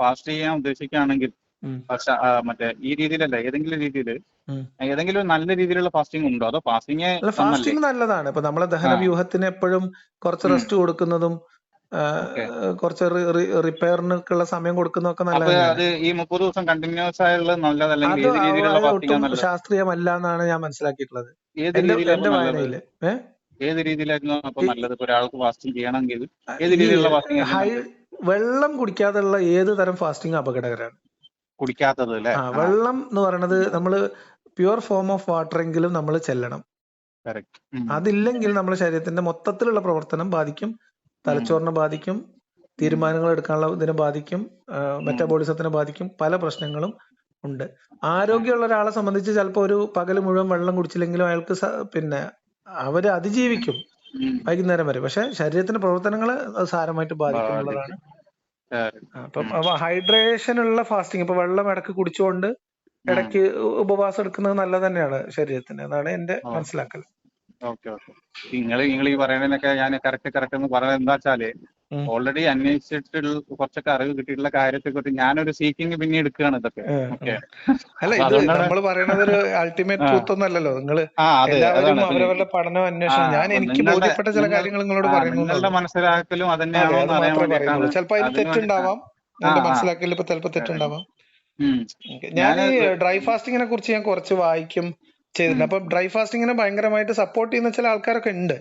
B: ഫാസ്റ്റ് ചെയ്യാൻ ഉദ്ദേശിക്കുകയാണെങ്കിൽ പക്ഷെ മറ്റേ ഈ രീതിയിലല്ല ഏതെങ്കിലും രീതിയിൽ ഏതെങ്കിലും നല്ല രീതിയിലുള്ള ഫാസ്റ്റിംഗ് ഉണ്ടോ? അതോ ഫാസ്റ്റിംഗ്
A: ഫാസ്റ്റിംഗ് നല്ലതാണ്. ഇപ്പൊ നമ്മളെ ദഹന വ്യൂഹത്തിന് എപ്പോഴും കുറച്ച് റെസ്റ്റ് കൊടുക്കുന്നതും. കുറച്ച് റിപ്പയറിനൊക്കെയുള്ള സമയം കൊടുക്കുന്നതൊക്കെ
B: അപ്പൊ
A: നല്ലതാണ്
B: ഈ മുപ്പത് ദിവസം കണ്ടിന്യൂസ് ആയുള്ളത്
A: ശാസ്ത്രീയമല്ല എന്നാണ് ഞാൻ മനസ്സിലാക്കിയിട്ടുള്ളത്. എന്റെ വായനയിൽ
B: ഏത് രീതിയിലായിരുന്നു നല്ലത്? ഒരാൾക്ക് ഫാസ്റ്റിംഗ് ചെയ്യണമെങ്കിൽ ഏത് രീതിയിലുള്ള ഫാസ്റ്റിംഗ്
A: ഹൈ വെള്ളം കുടിക്കാതെയുള്ള ഏത് തരം ഫാസ്റ്റിംഗ് അപകടകരമാണ്?
B: കുടിക്കാത്തത് അല്ലെ?
A: വെള്ളം എന്ന് പറയുന്നത് നമ്മൾ പ്യുവർ ഫോം ഓഫ് വാട്ടർ എങ്കിലും നമ്മൾ ചെല്ലണം. അതില്ലെങ്കിൽ നമ്മുടെ ശരീരത്തിന്റെ മൊത്തത്തിലുള്ള പ്രവർത്തനം ബാധിക്കും. തലച്ചോറിനെ ബാധിക്കും തീരുമാനങ്ങൾ എടുക്കാനുള്ള ഇതിനെ ബാധിക്കും മെറ്റബോളിസത്തിനെ ബാധിക്കും പല പ്രശ്നങ്ങളും ഉണ്ട്. ആരോഗ്യമുള്ള ഒരാളെ സംബന്ധിച്ച് ചിലപ്പോൾ ഒരു പകൽ മുഴുവൻ വെള്ളം കുടിച്ചില്ലെങ്കിലും അയാൾക്ക് പിന്നെ അവർ അതിജീവിക്കും വൈകുന്നേരം വരെ. പക്ഷെ ശരീരത്തിന്റെ പ്രവർത്തനങ്ങളെ സാരമായിട്ട് ബാധിക്കുന്നുള്ളതാണ്. അപ്പം ഹൈഡ്രേഷൻ ഉള്ള ഫാസ്റ്റിംഗ് ഇപ്പൊ വെള്ളം ഇടയ്ക്ക് കുടിച്ചുകൊണ്ട് ഇടയ്ക്ക് ഉപവാസം എടുക്കുന്നത് നല്ലത് തന്നെയാണ് ശരീരത്തിന്. അതാണ് എന്റെ. മനസ്സിലാക്കൽ.
B: Okay okay. നിങ്ങൾ നിങ്ങൾ ഈ പറയുന്നതിനൊക്കെ ഞാൻ കറക്റ്റ് കറക്റ്റ് എന്ന് പറയുന്നത് എന്താ
A: വെച്ചാൽ
B: ഓൾറെഡി അന്വേഷിച്ചിട്ടുള്ള കുറച്ചൊക്കെ അറിവ് കിട്ടിയിട്ടുള്ള കാര്യത്തെ കുറിച്ച് ഞാനൊരു സീക്കിങ് പിന്നെ എടുക്കുകയാണ് ഇതൊക്കെ.
A: അല്ല ഇത് നമ്മൾ ഒരു അൾട്ടിമേറ്റ്
B: ആ.
A: ട്രൂത്ത് ഒന്നല്ലല്ലോ നിങ്ങൾ എല്ലാവരും അവരവരുടെ പഠനം അന്വേഷണം ഞാൻ എനിക്ക് ബോധ്യപ്പെട്ട ചില കാര്യങ്ങൾ നിങ്ങളോട്
B: ആ,
A: പറയുന്നു
B: നിങ്ങളുടെ മനസ്സിലാക്കലും അതന്നെയാണോ
A: അത്
B: എന്ന് അറിയാൻ
A: ചിലപ്പോ
B: അതിന്
A: തെറ്റുണ്ടാവാം എന്റെ മനസ്സിലാക്കലിൽ ഇപ്പൊ ചിലപ്പോ തെറ്റുണ്ടാവാം. ഞാൻ ഈ ഡ്രൈ ഫാസ്റ്റിങ്ങിനെ കുറിച്ച് ഞാൻ കുറച്ച് വായിക്കും. ചെയ്തിട്ടുണ്ട് അപ്പൊ ഡ്രൈ ഫാസ്റ്റിങ്ങിനെ ഭയങ്കരമായിട്ട് സപ്പോർട്ട് ചെയ്യുന്ന ചില ആൾക്കാരൊക്കെ ഉണ്ട്.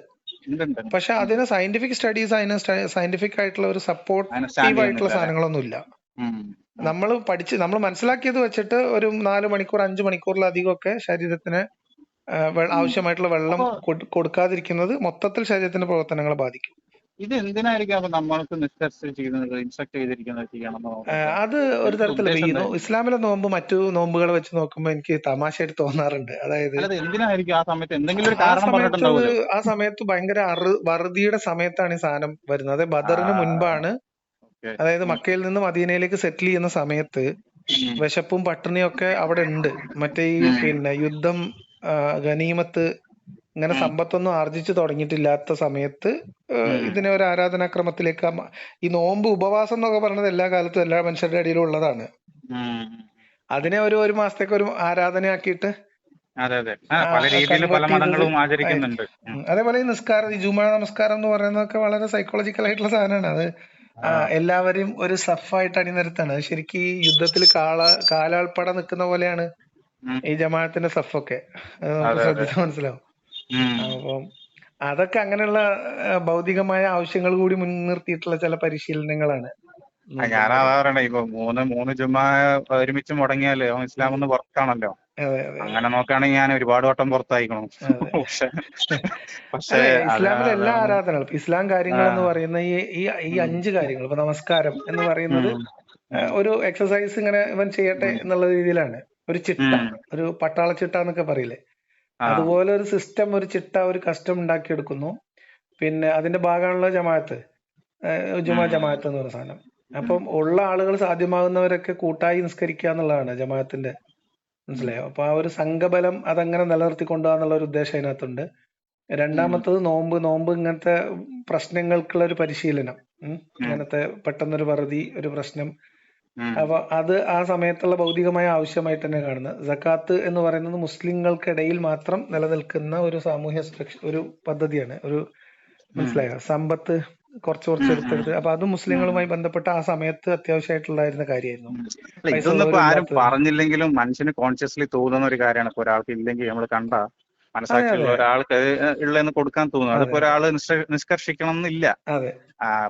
A: പക്ഷെ അതിന് സയന്റിഫിക് സ്റ്റഡീസ് അതിന് സയന്റിഫിക് ആയിട്ടുള്ള ഒരു സപ്പോർട്ടീവ് ആയിട്ടുള്ള സാധനങ്ങളൊന്നും ഇല്ല. നമ്മൾ പഠിച്ച് നമ്മൾ മനസ്സിലാക്കിയത് വെച്ചിട്ട് ഒരു നാല് മണിക്കൂർ അഞ്ചു മണിക്കൂറിലധികം ഒക്കെ ശരീരത്തിന് ആവശ്യമായിട്ടുള്ള വെള്ളം കൊടുക്കാതിരിക്കുന്നത് മൊത്തത്തിൽ ശരീരത്തിന്റെ പ്രവർത്തനങ്ങളെ ബാധിക്കും.
B: ഇത് എന്തിനായിരിക്കും അപ്പൊ നമ്മൾക്ക് നിഷ്കർഷ ചെയ്യുന്നത്? ഇൻസ്ട്രക്ട് ചെയ്തിരിക്കുന്നത് ചെയ്യണമെന്ന്
A: ആ, അത് ഒരു തരത്തിൽ ഇസ്ലാമിലെ നോമ്പ് മറ്റു നോമ്പുകൾ വെച്ച് നോക്കുമ്പോൾ എനിക്ക് തമാശയായിട്ട് തോന്നാറുണ്ട്. അതായത്
B: എന്തിനായിരിക്കും ആ സമയത്ത് എന്തെങ്കിലും ഒരു കാരണം
A: ആ സമയത്ത് ഭയങ്കര അറു വറുതിയുടെ സമയത്താണ് ഈ സാധനം വരുന്നത്. അതെ ബദറിന് മുൻപാണ്. അതായത് മക്കയിൽ നിന്ന് മദീനയിലേക്ക് സെറ്റിൽ ചെയ്യുന്ന സമയത്ത് വിശപ്പും പട്ടിണിയും ഒക്കെ അവിടെ ഉണ്ട്. മറ്റേ ഈ പിന്നെ യുദ്ധം ഗനീമത്ത് ഇങ്ങനെ സമ്പത്തൊന്നും ആർജിച്ചു തുടങ്ങിയിട്ടില്ലാത്ത സമയത്ത് ഇതിനെ ഒരു ആരാധനാക്രമത്തിലേക്ക് ഈ നോമ്പ് ഉപവാസം എന്നൊക്കെ പറയുന്നത് എല്ലാ കാലത്തും എല്ലാ മനുഷ്യരുടെ ഇടയിലും ഉള്ളതാണ്. അതിനെ ഒരു ഒരു മാസത്തേക്ക് ഒരു ആരാധനയാക്കിയിട്ട്. അതേപോലെ ഈ നിസ്കാരം ഈ ജുമാ നമസ്കാരം എന്ന് പറയുന്നതൊക്കെ വളരെ സൈക്കോളജിക്കൽ ആയിട്ടുള്ള സാധനമാണ്. അത് എല്ലാവരും എല്ലാവരെയും ഒരു സഫായിട്ട് അണിനിരത്താണ്. അത് ശരിക്കും ഈ യുദ്ധത്തിൽ കാള കാലാൾപ്പട നിൽക്കുന്ന പോലെയാണ് ഈ ജമാഅത്തിന്റെ സഫൊക്കെ. ശ്രദ്ധിച്ചാൽ മനസ്സിലാവും. അപ്പം അതൊക്കെ അങ്ങനെയുള്ള ഭൗതികമായ ആവശ്യങ്ങൾ കൂടി മുൻനിർത്തിയിട്ടുള്ള ചില പരിശീലനങ്ങളാണ്.
B: ഞാൻ അതാ പറയണേ ഇപ്പൊ മൂന്ന് മൂന്ന് ജുമാ ഒരുമിച്ച് മുടങ്ങിയാൽ ഇസ്ലാം ഒന്ന് പുറത്താണല്ലോ. അങ്ങനെ നോക്കുകയാണെങ്കിൽ ഞാൻ ഒരുപാട് വട്ടം പുറത്തായിക്കണം. പക്ഷെ പക്ഷെ
A: ഇസ്ലാമിലെ എല്ലാ ആരാധനകളും ഇസ്ലാം കാര്യങ്ങൾ എന്ന് പറയുന്ന ഈ ഈ അഞ്ച് കാര്യങ്ങൾ ഇപ്പൊ നമസ്കാരം എന്ന് പറയുന്നത് ഒരു എക്സസൈസ് ഇങ്ങനെ ഇവൻ ചെയ്യട്ടെ എന്നുള്ള രീതിയിലാണ്. ഒരു ചിട്ട ഒരു പട്ടാള ചിട്ട എന്നൊക്കെ പറയില്ലേ. അതുപോലെ ഒരു സിസ്റ്റം ഒരു ചിട്ട ഒരു കസ്റ്റം ഉണ്ടാക്കിയെടുക്കുന്നു. പിന്നെ അതിന്റെ ഭാഗമാണല്ലോ ജമാഅത്ത്. ജുമാ ജമാഅത്ത് എന്ന് പറയുന്ന സാധനം. അപ്പം ഉള്ള ആളുകൾ സാധ്യമാകുന്നവരൊക്കെ കൂട്ടായി നിസ്കരിക്കുക എന്നുള്ളതാണ് ജമാഅത്തിന്റെ മനസ്സിലായോ? അപ്പൊ ആ ഒരു സംഘബലം അതങ്ങനെ നിലനിർത്തി കൊണ്ടുപോകാന്നുള്ള ഒരു ഉദ്ദേശം അതിനകത്തുണ്ട്. രണ്ടാമത്തത് നോമ്പ്. നോമ്പ് ഇങ്ങനത്തെ പ്രശ്നങ്ങൾക്കുള്ള ഒരു പരിശീലനം. ഇങ്ങനത്തെ പെട്ടെന്നൊരു വറുതി ഒരു പ്രശ്നം. അപ്പൊ അത് ആ സമയത്തുള്ള ഭൗതികമായ ആവശ്യമായിട്ട് തന്നെ കാണുന്നത് സക്കാത്ത് എന്ന് പറയുന്നത് മുസ്ലിങ്ങൾക്കിടയിൽ മാത്രം നിലനിൽക്കുന്ന ഒരു സാമൂഹ്യ സുരക്ഷ ഒരു പദ്ധതിയാണ്. ഒരു മനസ്സിലായോ? സമ്പത്ത് കുറച്ച് കുറച്ച് എടുത്തെടുത്ത്. അപ്പൊ അത് മുസ്ലിങ്ങളുമായി ബന്ധപ്പെട്ട ആ സമയത്ത് അത്യാവശ്യമായിട്ടുള്ളായിരുന്ന കാര്യമായിരുന്നു.
B: പറഞ്ഞില്ലെങ്കിലും മനുഷ്യന് കോൺഷ്യസ്ലി തോന്നുന്ന ഒരു കാര്യമാണ്. ഒരാൾക്ക് ഇല്ലെങ്കിൽ നമ്മൾ കണ്ട മനസാക്ഷിയുള്ള
A: അതെ.
B: ഒരാൾക്ക് ഉള്ളതെന്ന് കൊടുക്കാൻ തോന്നുന്നു അതിപ്പോ ഒരാൾ നിഷ്കർഷിക്കണം എന്നില്ല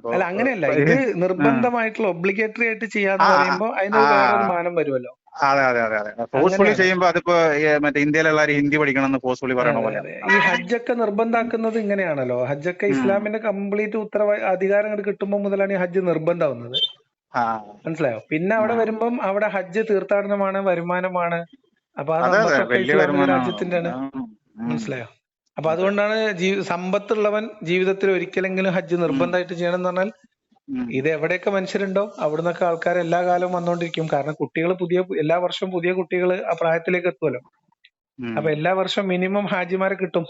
A: അല്ല അങ്ങനെയല്ല. ഇത് നിർബന്ധമായിട്ടുള്ള ഒബ്ലിഗേറ്ററി ആയിട്ട് ചെയ്യാന്ന് പറയുമ്പോ അതിനൊരു മാനം വരുമല്ലോ.
B: അതെ അതെ അതെ അതെ. ഫോഴ്സ്ഫുള്ളി. ചെയ്യുമ്പോ അതിപ്പോ മറ്റേ ഇന്ത്യയിലുള്ള ഹിന്ദി പഠിക്കണം എന്ന് ഫോഴ്സ്ഫുള്ളി പറയണ പോലെ.
A: ഈ ഹജ്ജൊക്കെ നിർബന്ധാക്കുന്നത് ഇങ്ങനെയാണല്ലോ. ഹജ്ജൊക്കെ ഇസ്ലാമിന്റെ കംപ്ലീറ്റ് ഉത്തരവ അധികാരം അങ്ങോട്ട് കിട്ടുമ്പോൾ മുതലാണ് ഈ ഹജ്ജ് നിർബന്ധമാവുന്നത്
B: ആ.
A: മനസ്സിലായോ? പിന്നെ അവിടെ വരുമ്പം അവിടെ ഹജ്ജ് തീർത്ഥാടനമാണ് വരുമാനമാണ്. അപ്പൊ
B: അതെ
A: രാജ്യത്തിന്റെ ആണ്. മനസ്സിലായോ? അപ്പൊ അതുകൊണ്ടാണ് സമ്പത്തുള്ളവൻ ജീവിതത്തിൽ ഒരിക്കലെങ്കിലും ഹജ്ജ് നിർബന്ധമായിട്ട് ചെയ്യണം എന്ന് പറഞ്ഞാൽ ഇത് എവിടെയൊക്കെ മനുഷ്യരുണ്ടോ അവിടുന്നൊക്കെ ആൾക്കാർ എല്ലാ കാലവും വന്നോണ്ടിരിക്കും കാരണം കുട്ടികൾ പുതിയ എല്ലാ വർഷവും പുതിയ കുട്ടികൾ ആ പ്രായത്തിലേക്ക് എത്തുമല്ലോ. അപ്പൊ എല്ലാ വർഷവും മിനിമം ഹാജിമാരെ കിട്ടും.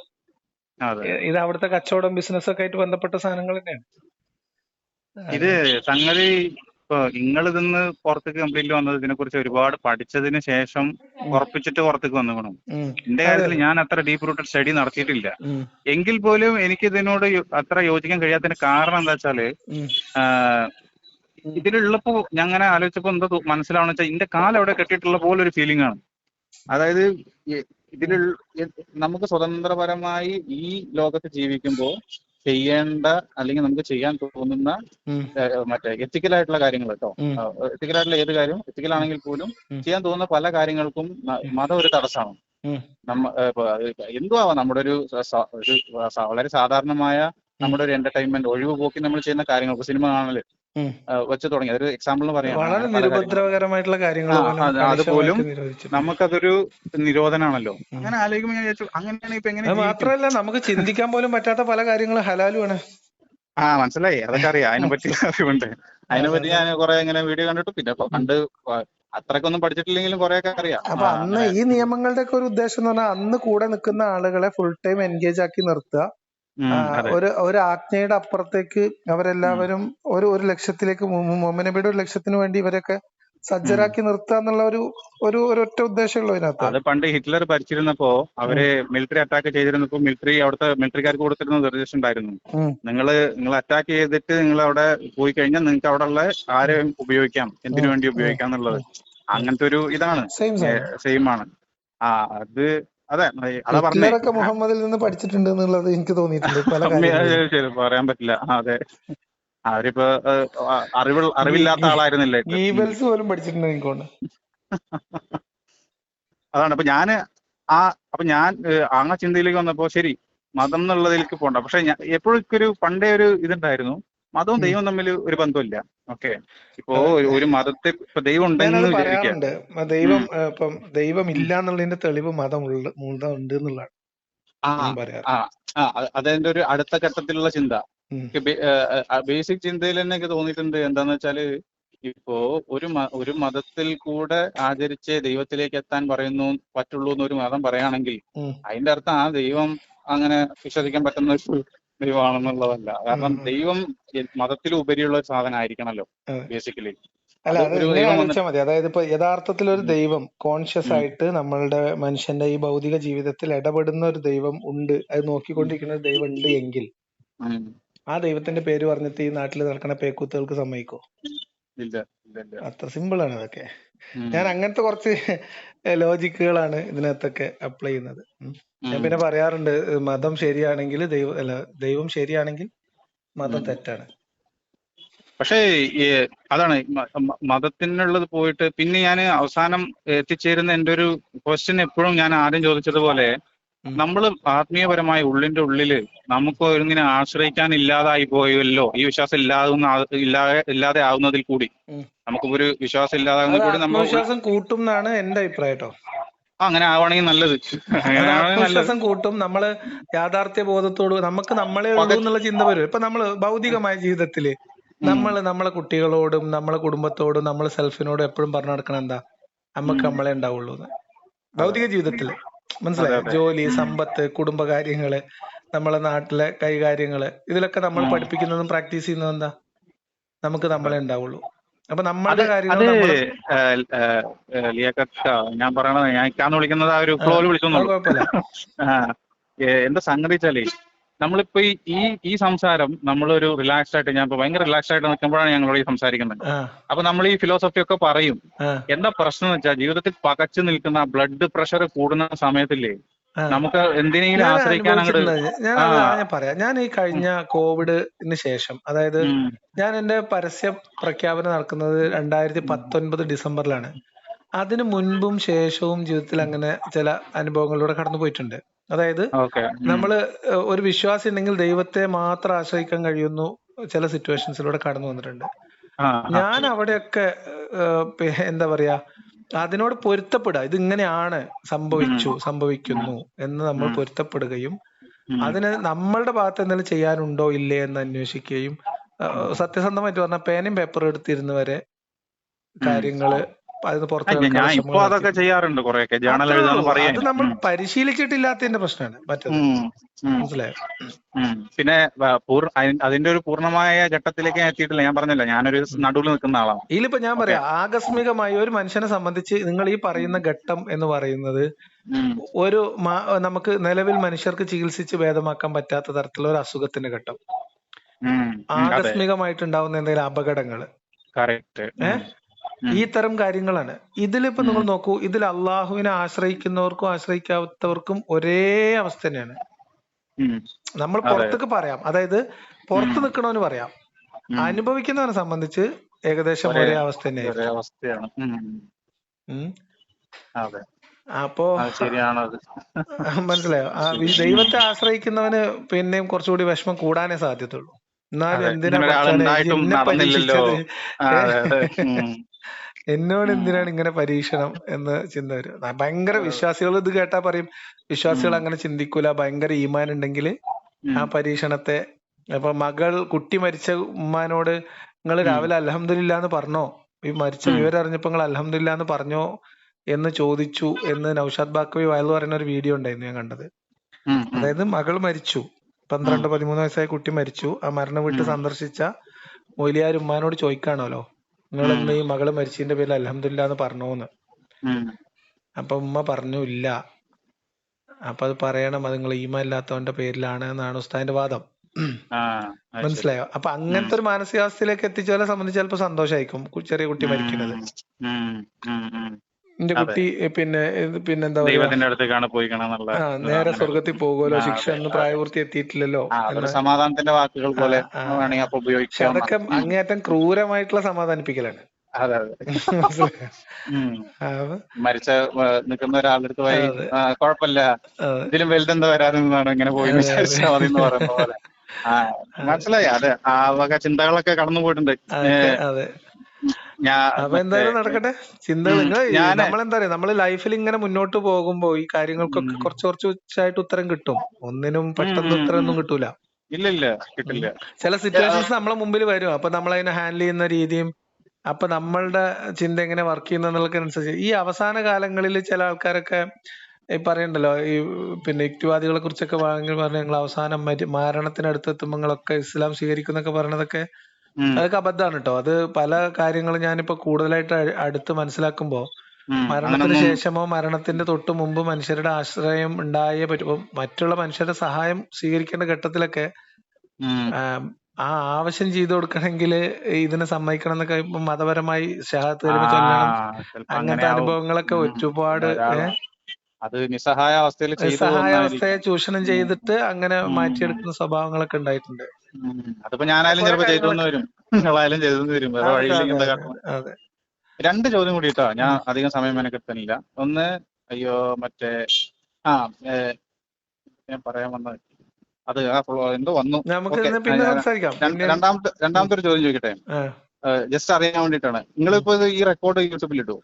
A: ഇത് അവിടുത്തെ കച്ചവടം ബിസിനസ് ഒക്കെ ആയിട്ട് ബന്ധപ്പെട്ട സാധനങ്ങൾ തന്നെയാണ്.
B: ഇത് സംഗതി ഇപ്പൊ നിങ്ങൾ ഇതിന്ന് പുറത്തേക്ക് കംപ്ലീറ്റ് വന്നത് ഇതിനെ കുറിച്ച് ഒരുപാട് പഠിച്ചതിന് ശേഷം ഉറപ്പിച്ചിട്ട് പുറത്തേക്ക് വന്നു. എന്റെ കാര്യത്തിൽ ഞാൻ അത്ര ഡീപ്പ് റൂട്ടഡ് സ്റ്റഡി നടത്തിയിട്ടില്ല. എങ്കിൽ പോലും എനിക്ക് ഇതിനോട് അത്ര യോജിക്കാൻ കഴിയാത്തതിന്റെ കാരണം എന്താ വെച്ചാൽ. ഇതിലുള്ളപ്പോ ഞാൻ അങ്ങനെ ആലോചിച്ചപ്പോ എന്താ മനസ്സിലാവണ വെച്ചാൽ ഇന്റെ കാലം അവിടെ കെട്ടിയിട്ടുള്ള പോലെ ഒരു ഫീലിംഗ് ആണ് അതായത് ഇതിലുള്ള നമുക്ക് സ്വതന്ത്രപരമായി ഈ ലോകത്ത് ജീവിക്കുമ്പോൾ ചെയ്യേണ്ട അല്ലെങ്കിൽ നമുക്ക് ചെയ്യാൻ തോന്നുന്ന
A: മറ്റേ
B: എത്തിക്കൽ ആയിട്ടുള്ള എത്തിക്കലായിട്ടുള്ള കാര്യങ്ങൾ കേട്ടോ.
A: എത്തിക്കൽ
B: എത്തിക്കലായിട്ടുള്ള ഏത് കാര്യം എത്തിക്കലാണെങ്കിൽ പോലും ചെയ്യാൻ തോന്നുന്ന പല കാര്യങ്ങൾക്കും മതം ഒരു തടസ്സമാണ്. നമ്മ എന്തും ആവാം നമ്മുടെ ഒരു വളരെ സാധാരണമായ നമ്മുടെ ഒരു എന്റർടൈൻമെന്റ് ഒഴിവ് പോക്കി നമ്മൾ ചെയ്യുന്ന കാര്യങ്ങൾ ഇപ്പൊ സിനിമ കാണൽ. വെച്ച് തുടങ്ങി. അതൊരു എക്സാമ്പിൾ പറയാം.
A: വളരെ നിരുപദ്രവകരമായിട്ടുള്ള കാര്യങ്ങൾ പോലും
B: അത് അതുപോലും നമുക്കതൊരു നിരോധനാണല്ലോ. അങ്ങനെ ആലോചിക്കുമ്പോൾ ഞാൻ വിചാരിച്ചു അങ്ങനെയാണ് ഇപ്പൊ എങ്ങനെ
A: മാത്രമല്ല നമുക്ക് ചിന്തിക്കാൻ പോലും പറ്റാത്ത പല കാര്യങ്ങളും ഹലാലുമാണ്
B: ആ മനസ്സിലായി. അതൊക്കെ അറിയാം. അതിനെ പറ്റി അറിവുണ്ട്. അതിനെ പറ്റി ഞാൻ കുറെ ഇങ്ങനെ വീഡിയോ കണ്ടിട്ട്. പിന്നെ പണ്ട് അത്രക്കൊന്നും പഠിച്ചിട്ടില്ലെങ്കിലും കുറെ ഒക്കെ അറിയാം.
A: അപ്പൊ അന്ന് ഈ നിയമങ്ങളുടെ ഒക്കെ ഒരു ഉദ്ദേശം എന്ന് പറഞ്ഞാൽ അന്ന് കൂടെ നിൽക്കുന്ന ആളുകളെ ഫുൾ ടൈം എൻഗേജ് ആക്കി നിർത്തുക. ഒരു ഒരു ആജ്ഞയുടെ അപ്പുറത്തേക്ക് അവരെല്ലാവരും ഒരു ഒരു ലക്ഷ്യത്തിലേക്ക് മുഹമ്മനബിയുടെ ഒരു ലക്ഷ്യത്തിന് വേണ്ടി ഇവരൊക്കെ സജ്ജരാക്കി നിർത്തുക എന്നുള്ള ഒരു ഒരു ഒരൊറ്റ ഉദ്ദേശമുള്ളൂ
B: അത് പണ്ട് ഹിറ്റ്ലർ ഭരിച്ചിരുന്നപ്പോ അവർ മിലിറ്ററി അറ്റാക്ക് ചെയ്തിരുന്നപ്പോ മിലിറ്ററി അവിടുത്തെ മിലിറ്ററിക്കാർക്ക് കൊടുത്തിരുന്ന നിർദ്ദേശം ഉണ്ടായിരുന്നു. നിങ്ങൾ നിങ്ങൾ അറ്റാക്ക് ചെയ്തിട്ട് നിങ്ങൾ അവിടെ പോയി കഴിഞ്ഞാൽ നിങ്ങൾക്ക് അവിടെ ഉള്ള ആരെയും ഉപയോഗിക്കാം? എന്തിനു വേണ്ടി ഉപയോഗിക്കാം എന്നുള്ളത്. അങ്ങനത്തെ ഒരു ഇതാണ്.
A: സെയിം
B: ആണ്. ആ അത് അതെ
A: ഹിറ്റ്ലറൊക്കെ മുഹമ്മദിൽ നിന്ന് പഠിച്ചിട്ടുണ്ട് എന്നുള്ളത് എനിക്ക് തോന്നിയിട്ടുണ്ട് പല
B: പറയാൻ പറ്റില്ല. അതെ. അവരിപ്പോ അറിവ് അറിവില്ലാത്ത ആളായിരുന്നില്ല
A: ഈവൽസ് പോലും പഠിച്ചിട്ടുണ്ട് എനിക്ക് തോന്നുന്നു
B: അതാണ് അപ്പൊ ഞാൻ ആ അപ്പൊ ഞാൻ ആ ചിന്തയിലേക്ക് വന്നപ്പോ ശരി മതം എന്നുള്ളതിലേക്ക് പോണ്ട. പക്ഷെ എപ്പോഴും ഒരു പണ്ടേ ഒരു ഇതുണ്ടായിരുന്നു. മതവും ദൈവവും തമ്മിൽ ഒരു ബന്ധമില്ല. ഓക്കെ. ഇപ്പോ ഒരു- മതത്തെ ഇപ്പൊ ദൈവം ഉണ്ടെന്ന്
A: പറയാറുണ്ട്. ദൈവം ഇപ്പം ദൈവം ഇല്ല എന്നുള്ളതിന്റെ തെളിവ് മതം ഉണ്ട് എന്നുള്ളതാണ്.
B: അതെന്റെ ഒരു അടുത്ത ഘട്ടത്തിലുള്ള ചിന്ത. ബേസിക് ചിന്തയിൽ തന്നെ എനിക്ക് തോന്നിയിട്ടുണ്ട് എന്താന്ന് വെച്ചാൽ ഇപ്പോ ഒരു ഒരു മതത്തിൽ കൂടെ ആചരിച്ച് ദൈവത്തിലേക്ക് എത്താൻ പറയുന്നു പറ്റുള്ളൂ എന്നൊരു മതം പറയുകയാണെങ്കിൽ അതിന്റെ അർത്ഥം ആ ദൈവം അങ്ങനെ വിശ്വസിക്കാൻ പറ്റുന്ന ഒരു ദൈവമാണെന്നുള്ളതല്ല. കാരണം ദൈവം മതത്തിലുപരിയുള്ള മതത്തിൽ ഉപരിയുള്ള ഒരു സാധനം ആയിരിക്കണല്ലോ ബേസിക്കലി
A: അല്ല
B: അത്
A: മതി. അതായത് ഇപ്പൊ യഥാർത്ഥത്തിൽ ഒരു ദൈവം കോൺഷ്യസ് ആയിട്ട് നമ്മളുടെ മനുഷ്യന്റെ ഈ ഭൗതിക ജീവിതത്തിൽ ഇടപെടുന്ന ഒരു ദൈവം ഉണ്ട്. അത് നോക്കിക്കൊണ്ടിരിക്കുന്ന ഒരു ദൈവം ഉണ്ട് എങ്കിൽ ആ ദൈവത്തിന്റെ പേര് പറഞ്ഞിട്ട് ഈ നാട്ടിൽ നടക്കുന്ന പേക്കൂത്തുകൾക്ക് സമ്മതിക്കോ? അത്ര സിമ്പിൾ ആണ് അതൊക്കെ ഞാൻ അങ്ങനത്തെ കുറച്ച് ലോജിക്കുകളാണ് ഇതിനകത്തൊക്കെ അപ്ലൈ ചെയ്യുന്നത്. ഞാൻ പിന്നെ പറയാറുണ്ട് മതം ശരിയാണെങ്കിൽ ദൈവം അല്ല ദൈവം ശരിയാണെങ്കിൽ മതം തെറ്റാണ്.
B: പക്ഷേ അതാണ് മതത്തിനുള്ളത് പോയിട്ട് പിന്നെ ഞാൻ അവസാനം എത്തിച്ചേരുന്ന എന്റെ ഒരു ക്വസ്റ്റ്യൻ എപ്പോഴും ഞാൻ ആദ്യം ചോദിച്ചതുപോലെ. നമ്മൾ ആത്മീയപരമായ ഉള്ളിന്റെ ഉള്ളിൽ നമുക്ക് ഇങ്ങനെ ആശ്രയിക്കാൻ ഇല്ലാതായി പോയല്ലോ ഈ വിശ്വാസം ഇല്ലാതെ ഇല്ലാതെ ഇല്ലാതെ ആവുന്നതിൽ കൂടി.
A: നമുക്കൊരു
B: നമുക്ക് ഒരു വിശ്വാസം ഇല്ലാതാകുന്നതിൽ കൂടി നമ്മൾ
A: വിശ്വാസം കൂട്ടും എന്നാണ് എന്റെ അഭിപ്രായം കേട്ടോ
B: അങ്ങനെ ആവണെങ്കിൽ നല്ലത്.
A: വിശ്വാസം കൂട്ടും നമ്മൾ യാഥാർത്ഥ്യ ബോധത്തോട് നമുക്ക് നമ്മളെ ഉള്ളൂ എന്നുള്ള ചിന്ത വരും. ഇപ്പൊ നമ്മൾ ഭൗതികമായ ജീവിതത്തിൽ.
B: നമ്മൾ
A: നമ്മളെ കുട്ടികളോടും നമ്മളെ കുടുംബത്തോടും നമ്മളെ സെൽഫിനോടും എപ്പോഴും പറഞ്ഞു നടക്കണം എന്താ? നമുക്ക്. നമ്മളെ ഉണ്ടാവുള്ളൂ ഭൗതിക
B: ജീവിതത്തിൽ.
A: മനസ്സിലായോ? ജോലി സമ്പത്ത് കുടുംബകാര്യങ്ങൾ നമ്മളെ നാട്ടിലെ കൈകാര്യങ്ങൾ ഇതിലൊക്കെ നമ്മൾ പഠിപ്പിക്കുന്നതും പ്രാക്ടീസ് ചെയ്യുന്നതും എന്താ? നമുക്ക് നമ്മളെ ഉണ്ടാവുള്ളൂ. അപ്പൊ നമ്മളുടെ
B: ഞാൻ പറയണത് ഞാൻ വിളിക്കുന്നത് ആ ഒരു ഫ്ലോയിൽ
A: കുഴപ്പമില്ല.
B: എന്താ സംഗതി വെച്ചാലേ നമ്മളിപ്പോ ഈ ഈ ഈ സംസാരം നമ്മളൊരു റിലാക്സ്ഡ് ആയിട്ട് ഞാൻ ഇപ്പൊ ഭയങ്കര റിലാക്സ്ഡ് ആയിട്ട് നിൽക്കുമ്പോഴാണ് ഞങ്ങളോട് ഈ സംസാരിക്കുന്നത്. അപ്പൊ നമ്മൾ ഈ ഫിലോസഫി ഒക്കെ പറയും. എന്താ പ്രശ്നം എന്ന് വെച്ചാൽ ജീവിതത്തിൽ പകച്ചു നിൽക്കുന്ന ബ്ലഡ് പ്രഷർ കൂടുന്ന സമയത്തില്ലേ നമുക്ക് എന്തിനെങ്കിലും ആശ്രയിക്കാൻ
A: ഞാൻ പറയാം. ഞാൻ ഈ കഴിഞ്ഞ കോവിഡിന് ശേഷം അതായത് ഞാൻ എന്റെ പരസ്യ പ്രഖ്യാപനം നടക്കുന്നത് രണ്ടായിരത്തി പത്തൊൻപത് ഡിസംബറിലാണ്. അതിനു മുൻപും ശേഷവും ജീവിതത്തിൽ അങ്ങനെ ചില അനുഭവങ്ങളിലൂടെ കടന്നു പോയിട്ടുണ്ട് അതായത് നമ്മൾ നമ്മൾ ഒരു വിശ്വാസി ഉണ്ടെങ്കിൽ ദൈവത്തെ മാത്രം ആശ്രയിക്കാൻ കഴിയുന്നു ചില സിറ്റുവേഷൻസിലൂടെ കടന്നു വന്നിട്ടുണ്ട്. ഞാൻ അവിടെയൊക്കെ എന്താ പറയാ അതിനോട് പൊരുത്തപ്പെടുക. ഇത് ഇങ്ങനെയാണ് സംഭവിച്ചു സംഭവിക്കുന്നു എന്ന് നമ്മൾ പൊരുത്തപ്പെടുകയും അതിന് നമ്മളുടെ ഭാഗത്ത് എന്തെങ്കിലും ചെയ്യാനുണ്ടോ ഇല്ലേ എന്ന് അന്വേഷിക്കുകയും സത്യസന്ധമായിട്ട് പറഞ്ഞാൽ പേനയും പേപ്പറും എടുത്തിരുന്ന് വരെ. കാര്യങ്ങൾ അതിന് പുറത്ത്
B: ഞാൻ ഇപ്പൊ അതൊക്കെ ചെയ്യാറുണ്ട് കുറെയൊക്കെ ജേണൽ എഴുതാന്ന് പറയാൻ.
A: അത് നമ്മൾ പരിശീലിച്ചിട്ടില്ലാത്തതിന്റെ പ്രശ്നമാണ് മറ്റത്. മനസ്സിലായോ?
B: പിന്നെ അതിന്റെ ഒരു പൂർണമായ ഘട്ടത്തിലേക്ക് ഞാൻ എത്തിയിട്ടില്ല. ഞാൻ പറഞ്ഞില്ല ഞാനൊരു. നടുവിൽ നിൽക്കുന്ന ആളാണ്.
A: ഇതിലിപ്പോ ഞാൻ പറയാം ആകസ്മികമായി ഒരു മനുഷ്യനെ സംബന്ധിച്ച് നിങ്ങൾ ഈ പറയുന്ന ഘട്ടം എന്ന് പറയുന്നത് ഒരു നമുക്ക് നിലവിൽ മനുഷ്യർക്ക് ചികിത്സിച്ച് ഭേദമാക്കാൻ പറ്റാത്ത തരത്തിലുള്ള ഒരു അസുഖത്തിന്റെ ഘട്ടം. ആകസ്മികമായിട്ടുണ്ടാവുന്ന എന്തെങ്കിലും അപകടങ്ങൾ. ഈ തരം കാര്യങ്ങളാണ്. ഇതിലിപ്പോ നമ്മൾ നോക്കൂ ഇതിൽ അള്ളാഹുവിനെ ആശ്രയിക്കുന്നവർക്കും ആശ്രയിക്കാത്തവർക്കും ഒരേ അവസ്ഥ തന്നെയാണ്. നമ്മൾ പുറത്തേക്ക് പറയാം. അതായത് പുറത്ത് നിൽക്കണവന് പറയാം. അനുഭവിക്കുന്നവനെ സംബന്ധിച്ച് ഏകദേശം
B: ഒരേ
A: അവസ്ഥ
B: തന്നെയാണ്
A: അപ്പോ മനസ്സിലായോ? ആ ദൈവത്തെ ആശ്രയിക്കുന്നവന് പിന്നെയും കുറച്ചുകൂടി വിഷമം കൂടാനേ സാധ്യതയുള്ളൂ. എന്നാലും എന്തിനാ എന്നോട് എന്തിനാണ് ഇങ്ങനെ പരീക്ഷണം എന്ന് ചിന്ത വരും? ഭയങ്കര വിശ്വാസികൾ ഇത് കേട്ടാ പറയും വിശ്വാസികൾ അങ്ങനെ ചിന്തിക്കൂല ഭയങ്കര ഈമാൻ ഉണ്ടെങ്കിൽ ആ പരീക്ഷണത്തെ അപ്പൊ മകൾ കുട്ടി മരിച്ച ഉമ്മാനോട് നിങ്ങൾ രാവിലെ അലഹമില്ല എന്ന് പറഞ്ഞോ? ഈ മരിച്ച വിവരം അറിഞ്ഞപ്പോ നിങ്ങൾ അലഹമില്ല എന്ന് പറഞ്ഞോ? എന്ന് ചോദിച്ചു എന്ന് നൌഷാദ് ബാക്കവി വയൽ പറയുന്ന ഒരു വീഡിയോ ഉണ്ടായിരുന്നു ഞാൻ കണ്ടത്. അതായത് മകൾ മരിച്ചു പന്ത്രണ്ട് പതിമൂന്ന് വയസ്സായ കുട്ടി മരിച്ചു. ആ മരണ വീട്ട് സന്ദർശിച്ച മൊയ്ലിയാർ ഉമ്മാനോട് ചോദിക്കാണല്ലോ നിങ്ങൾ
B: ഉം.
A: ഈ മകൾ മരിച്ചതിന്റെ പേരിൽ അലഹമില്ല എന്ന് പറഞ്ഞോന്ന്. അപ്പൊ ഉമ്മ പറഞ്ഞു ഇല്ല അപ്പൊ അത് പറയണം അത് നിങ്ങൾ ഈമ ഇല്ലാത്തവന്റെ പേരിലാണ് എന്നാണ് ഉസ്താദിന്റെ വാദം. മനസ്സിലായോ? അപ്പൊ അങ്ങനത്തെ ഒരു മാനസികാവസ്ഥയിലേക്ക് എത്തിച്ചവരെ സംബന്ധിച്ച് ചിലപ്പോ സന്തോഷമായിരിക്കും ചെറിയ കുട്ടി മരിക്കുന്നത്. എന്റെ കുട്ടി പിന്നെ പിന്നെന്താ
B: ദൈവത്തിന്റെ അടുത്തേക്കാണ് പോയി എന്നുള്ള
A: നേരെ സ്വർഗത്തിൽ പോകുമല്ലോ ശിക്ഷ എന്ന് പ്രായപൂർത്തി എത്തിയിട്ടില്ലല്ലോ
B: സമാധാനത്തിന്റെ വാക്കുകൾ പോലെ. വേണമെങ്കിൽ അപ്പൊ ഉപയോഗിക്കാം.
A: അതൊക്കെ അങ്ങേറ്റം ക്രൂരമായിട്ടുള്ള സമാധാനിപ്പിക്കലാണ്.
B: അതെ അതെ? മരിച്ച നിൽക്കുന്ന ഒരാളുടെ അടുത്ത് പോയി കുഴപ്പമില്ല. ഇതിലും വലുതെന്താ വരാതെന്നാണ് ഇങ്ങനെ പോയി വിചാരിച്ചാൽ മതി എന്ന് പറയുന്ന പോലെ. മനസ്സിലായി. അതെ ആ വക ചിന്തകളൊക്കെ കടന്നു പോയിട്ടുണ്ട്
A: അപ്പൊ എന്തായാലും നടക്കട്ടെ. ചിന്തകൾ നമ്മളെന്താ പറയാ നമ്മൾ ലൈഫിൽ ഇങ്ങനെ മുന്നോട്ട് പോകുമ്പോ ഈ കാര്യങ്ങൾക്കൊക്കെ. കുറച്ച് കുറച്ച് ഉച്ചായിട്ട് ഉത്തരം കിട്ടും. ഒന്നിനും പെട്ടെന്ന് ഉത്തരം ഒന്നും കിട്ടൂല.
B: ഇല്ല ഇല്ല കിട്ടില്ല
A: ചില സിറ്റുവേഷൻസ് നമ്മളെ മുമ്പിൽ വരും. അപ്പൊ നമ്മൾ അതിനെ ഹാൻഡിൽ ചെയ്യുന്ന രീതിയും അപ്പൊ നമ്മളുടെ ചിന്ത എങ്ങനെ വർക്ക് ചെയ്യുന്നതിനനുസരിച്ച്. ഈ അവസാന കാലങ്ങളിൽ ചില ആൾക്കാരൊക്കെ ഈ പറയണ്ടല്ലോ ഈ പിന്നെ യുക്തിവാദികളെ കുറിച്ചൊക്കെ പറഞ്ഞ ഞങ്ങൾ അവസാനം മരി- മരണത്തിനടുത്ത് എത്തുമ്പോൾ ഇസ്ലാം സ്വീകരിക്കുന്നൊക്കെ പറയണതൊക്കെ അതൊക്കെ അബദ്ധമാണ് കേട്ടോ അത് പല കാര്യങ്ങളും ഞാനിപ്പോ കൂടുതലായിട്ട് അടുത്ത് മനസ്സിലാക്കുമ്പോ. മരണത്തിന് ശേഷമോ മരണത്തിന്റെ തൊട്ട് മുമ്പ് മനുഷ്യരുടെ ആശ്രയം ഉണ്ടായേ പറ്റും മറ്റുള്ള മനുഷ്യരുടെ സഹായം സ്വീകരിക്കേണ്ട ഘട്ടത്തിലൊക്കെ ആ ആവശ്യം ചെയ്തു കൊടുക്കണമെങ്കിൽ ഇതിനെ സമ്മതിക്കണം എന്നൊക്കെ ഇപ്പൊ മതപരമായി
B: അങ്ങനെ
A: അങ്ങനത്തെ അനുഭവങ്ങളൊക്കെ ഒരുപാട് ഏഹ്
B: അത് നിസ്സഹായ അവസ്ഥയിൽ
A: സഹായാവസ്ഥയെ ചൂഷണം ചെയ്തിട്ട് അങ്ങനെ മാറ്റിയെടുക്കുന്ന സ്വഭാവങ്ങളൊക്കെ ഉണ്ടായിട്ടുണ്ട്.
B: അതിപ്പോ ഞാനായാലും ചിലപ്പോ ചെയ്തു വരും. നിങ്ങളായാലും ചെയ്തു വരും. വേറെ വഴിയില്ലെങ്കിൽ രണ്ട് ചോദ്യം കൂടി കേട്ടോ ഞാൻ അധികം സമയം മെനക്കെടുത്തനില്ല ഒന്ന് അയ്യോ മറ്റേ ആ ഞാൻ പറയാൻ വന്നത് അത് ആ എന്തോ വന്നു. രണ്ടാമത്തെ രണ്ടാമത്തെ ഒരു ചോദ്യം ചോദിക്കട്ടെ? ജസ്റ്റ് അറിയാൻ വേണ്ടിട്ടാണ് നിങ്ങളിപ്പോ ഈ റെക്കോർഡ് യൂട്യൂബിൽ ഇടുവോ?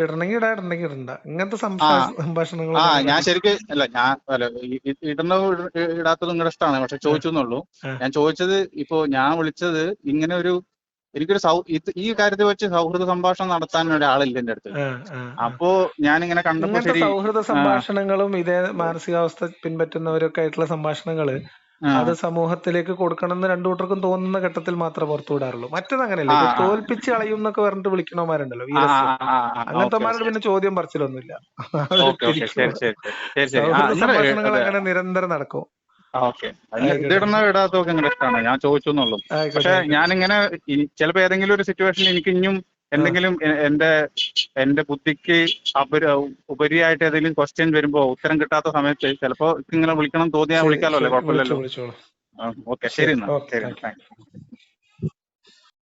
A: ഇടണമെങ്കിൽ ഇടാ ഇടണമെങ്കിൽ ഇടണ്ട. ഇങ്ങനത്തെ സംഭാഷണങ്ങൾ
B: ആ.
A: ഞാൻ
B: ശരിക്കും അല്ല ഞാൻ അല്ല ഈ ഇടാത്തത് നിങ്ങളുടെ ഇഷ്ടമാണ് പക്ഷെ ചോദിച്ചു എന്നുള്ളൂ ഞാൻ ചോദിച്ചത് ഇപ്പോ ഞാൻ വിളിച്ചത് ഇങ്ങനെ ഒരു എനിക്കൊരു സൗ ഈ കാര്യത്തിൽ വെച്ച് സൗഹൃദ സംഭാഷണം നടത്താൻ ഒരാളില്ല എന്റെ അടുത്ത്. അപ്പോ ഞാൻ ഇങ്ങനെ കണ്ടപ്പോ
A: സൗഹൃദ സംഭാഷണങ്ങളും ഇതേ മാനസികാവസ്ഥ പിൻപറ്റുന്നവരൊക്കെ ആയിട്ടുള്ള
B: സംഭാഷണങ്ങൾ
A: അത് സമൂഹത്തിലേക്ക് കൊടുക്കണം എന്ന് രണ്ടു കൂട്ടർക്കും തോന്നുന്ന ഘട്ടത്തിൽ മാത്രമേ പുറത്തു വിടാറുള്ളൂ. മറ്റത് അങ്ങനെയല്ല. തോൽപ്പിച്ച് കളയും എന്നൊക്കെ പറഞ്ഞിട്ട്
B: വിളിക്കണമാരുണ്ടല്ലോ
A: അങ്ങനത്തെമാരോട് പിന്നെ ചോദ്യം പറിച്ചിലൊന്നുമില്ല. സംഭാഷണങ്ങൾ അങ്ങനെ നിരന്തരം നടക്കും.
B: ഓക്കെ. ഇത്
A: ആയിക്കോട്ടെ.
B: ഇടുന്ന ഇടാത്തതൊക്കെ നിങ്ങളുടെ ഇഷ്ടമാണ്. ഞാൻ ചോദിച്ചു എന്നുള്ളൂ. പക്ഷെ ഞാനിങ്ങനെ ചിലപ്പോ ഏതെങ്കിലും ഒരു സിറ്റുവേഷനിൽ എനിക്ക് ഇനിയും എന്തെങ്കിലും എന്റെ എന്റെ ബുദ്ധിക്ക് അപര ഉപരിയായിട്ട് ഏതെങ്കിലും ക്വസ്റ്റ്യൻ വരുമ്പോ ഉത്തരം കിട്ടാത്ത സമയത്ത് ചിലപ്പോ ഇങ്ങനെ വിളിക്കണം തോന്നിയാൽ വിളിക്കാലോ അല്ലേ കുഴപ്പമില്ലല്ലോ. ഓക്കെ ശരി എന്നാ. ശരി
A: താങ്ക് യു
B: താങ്ക് യു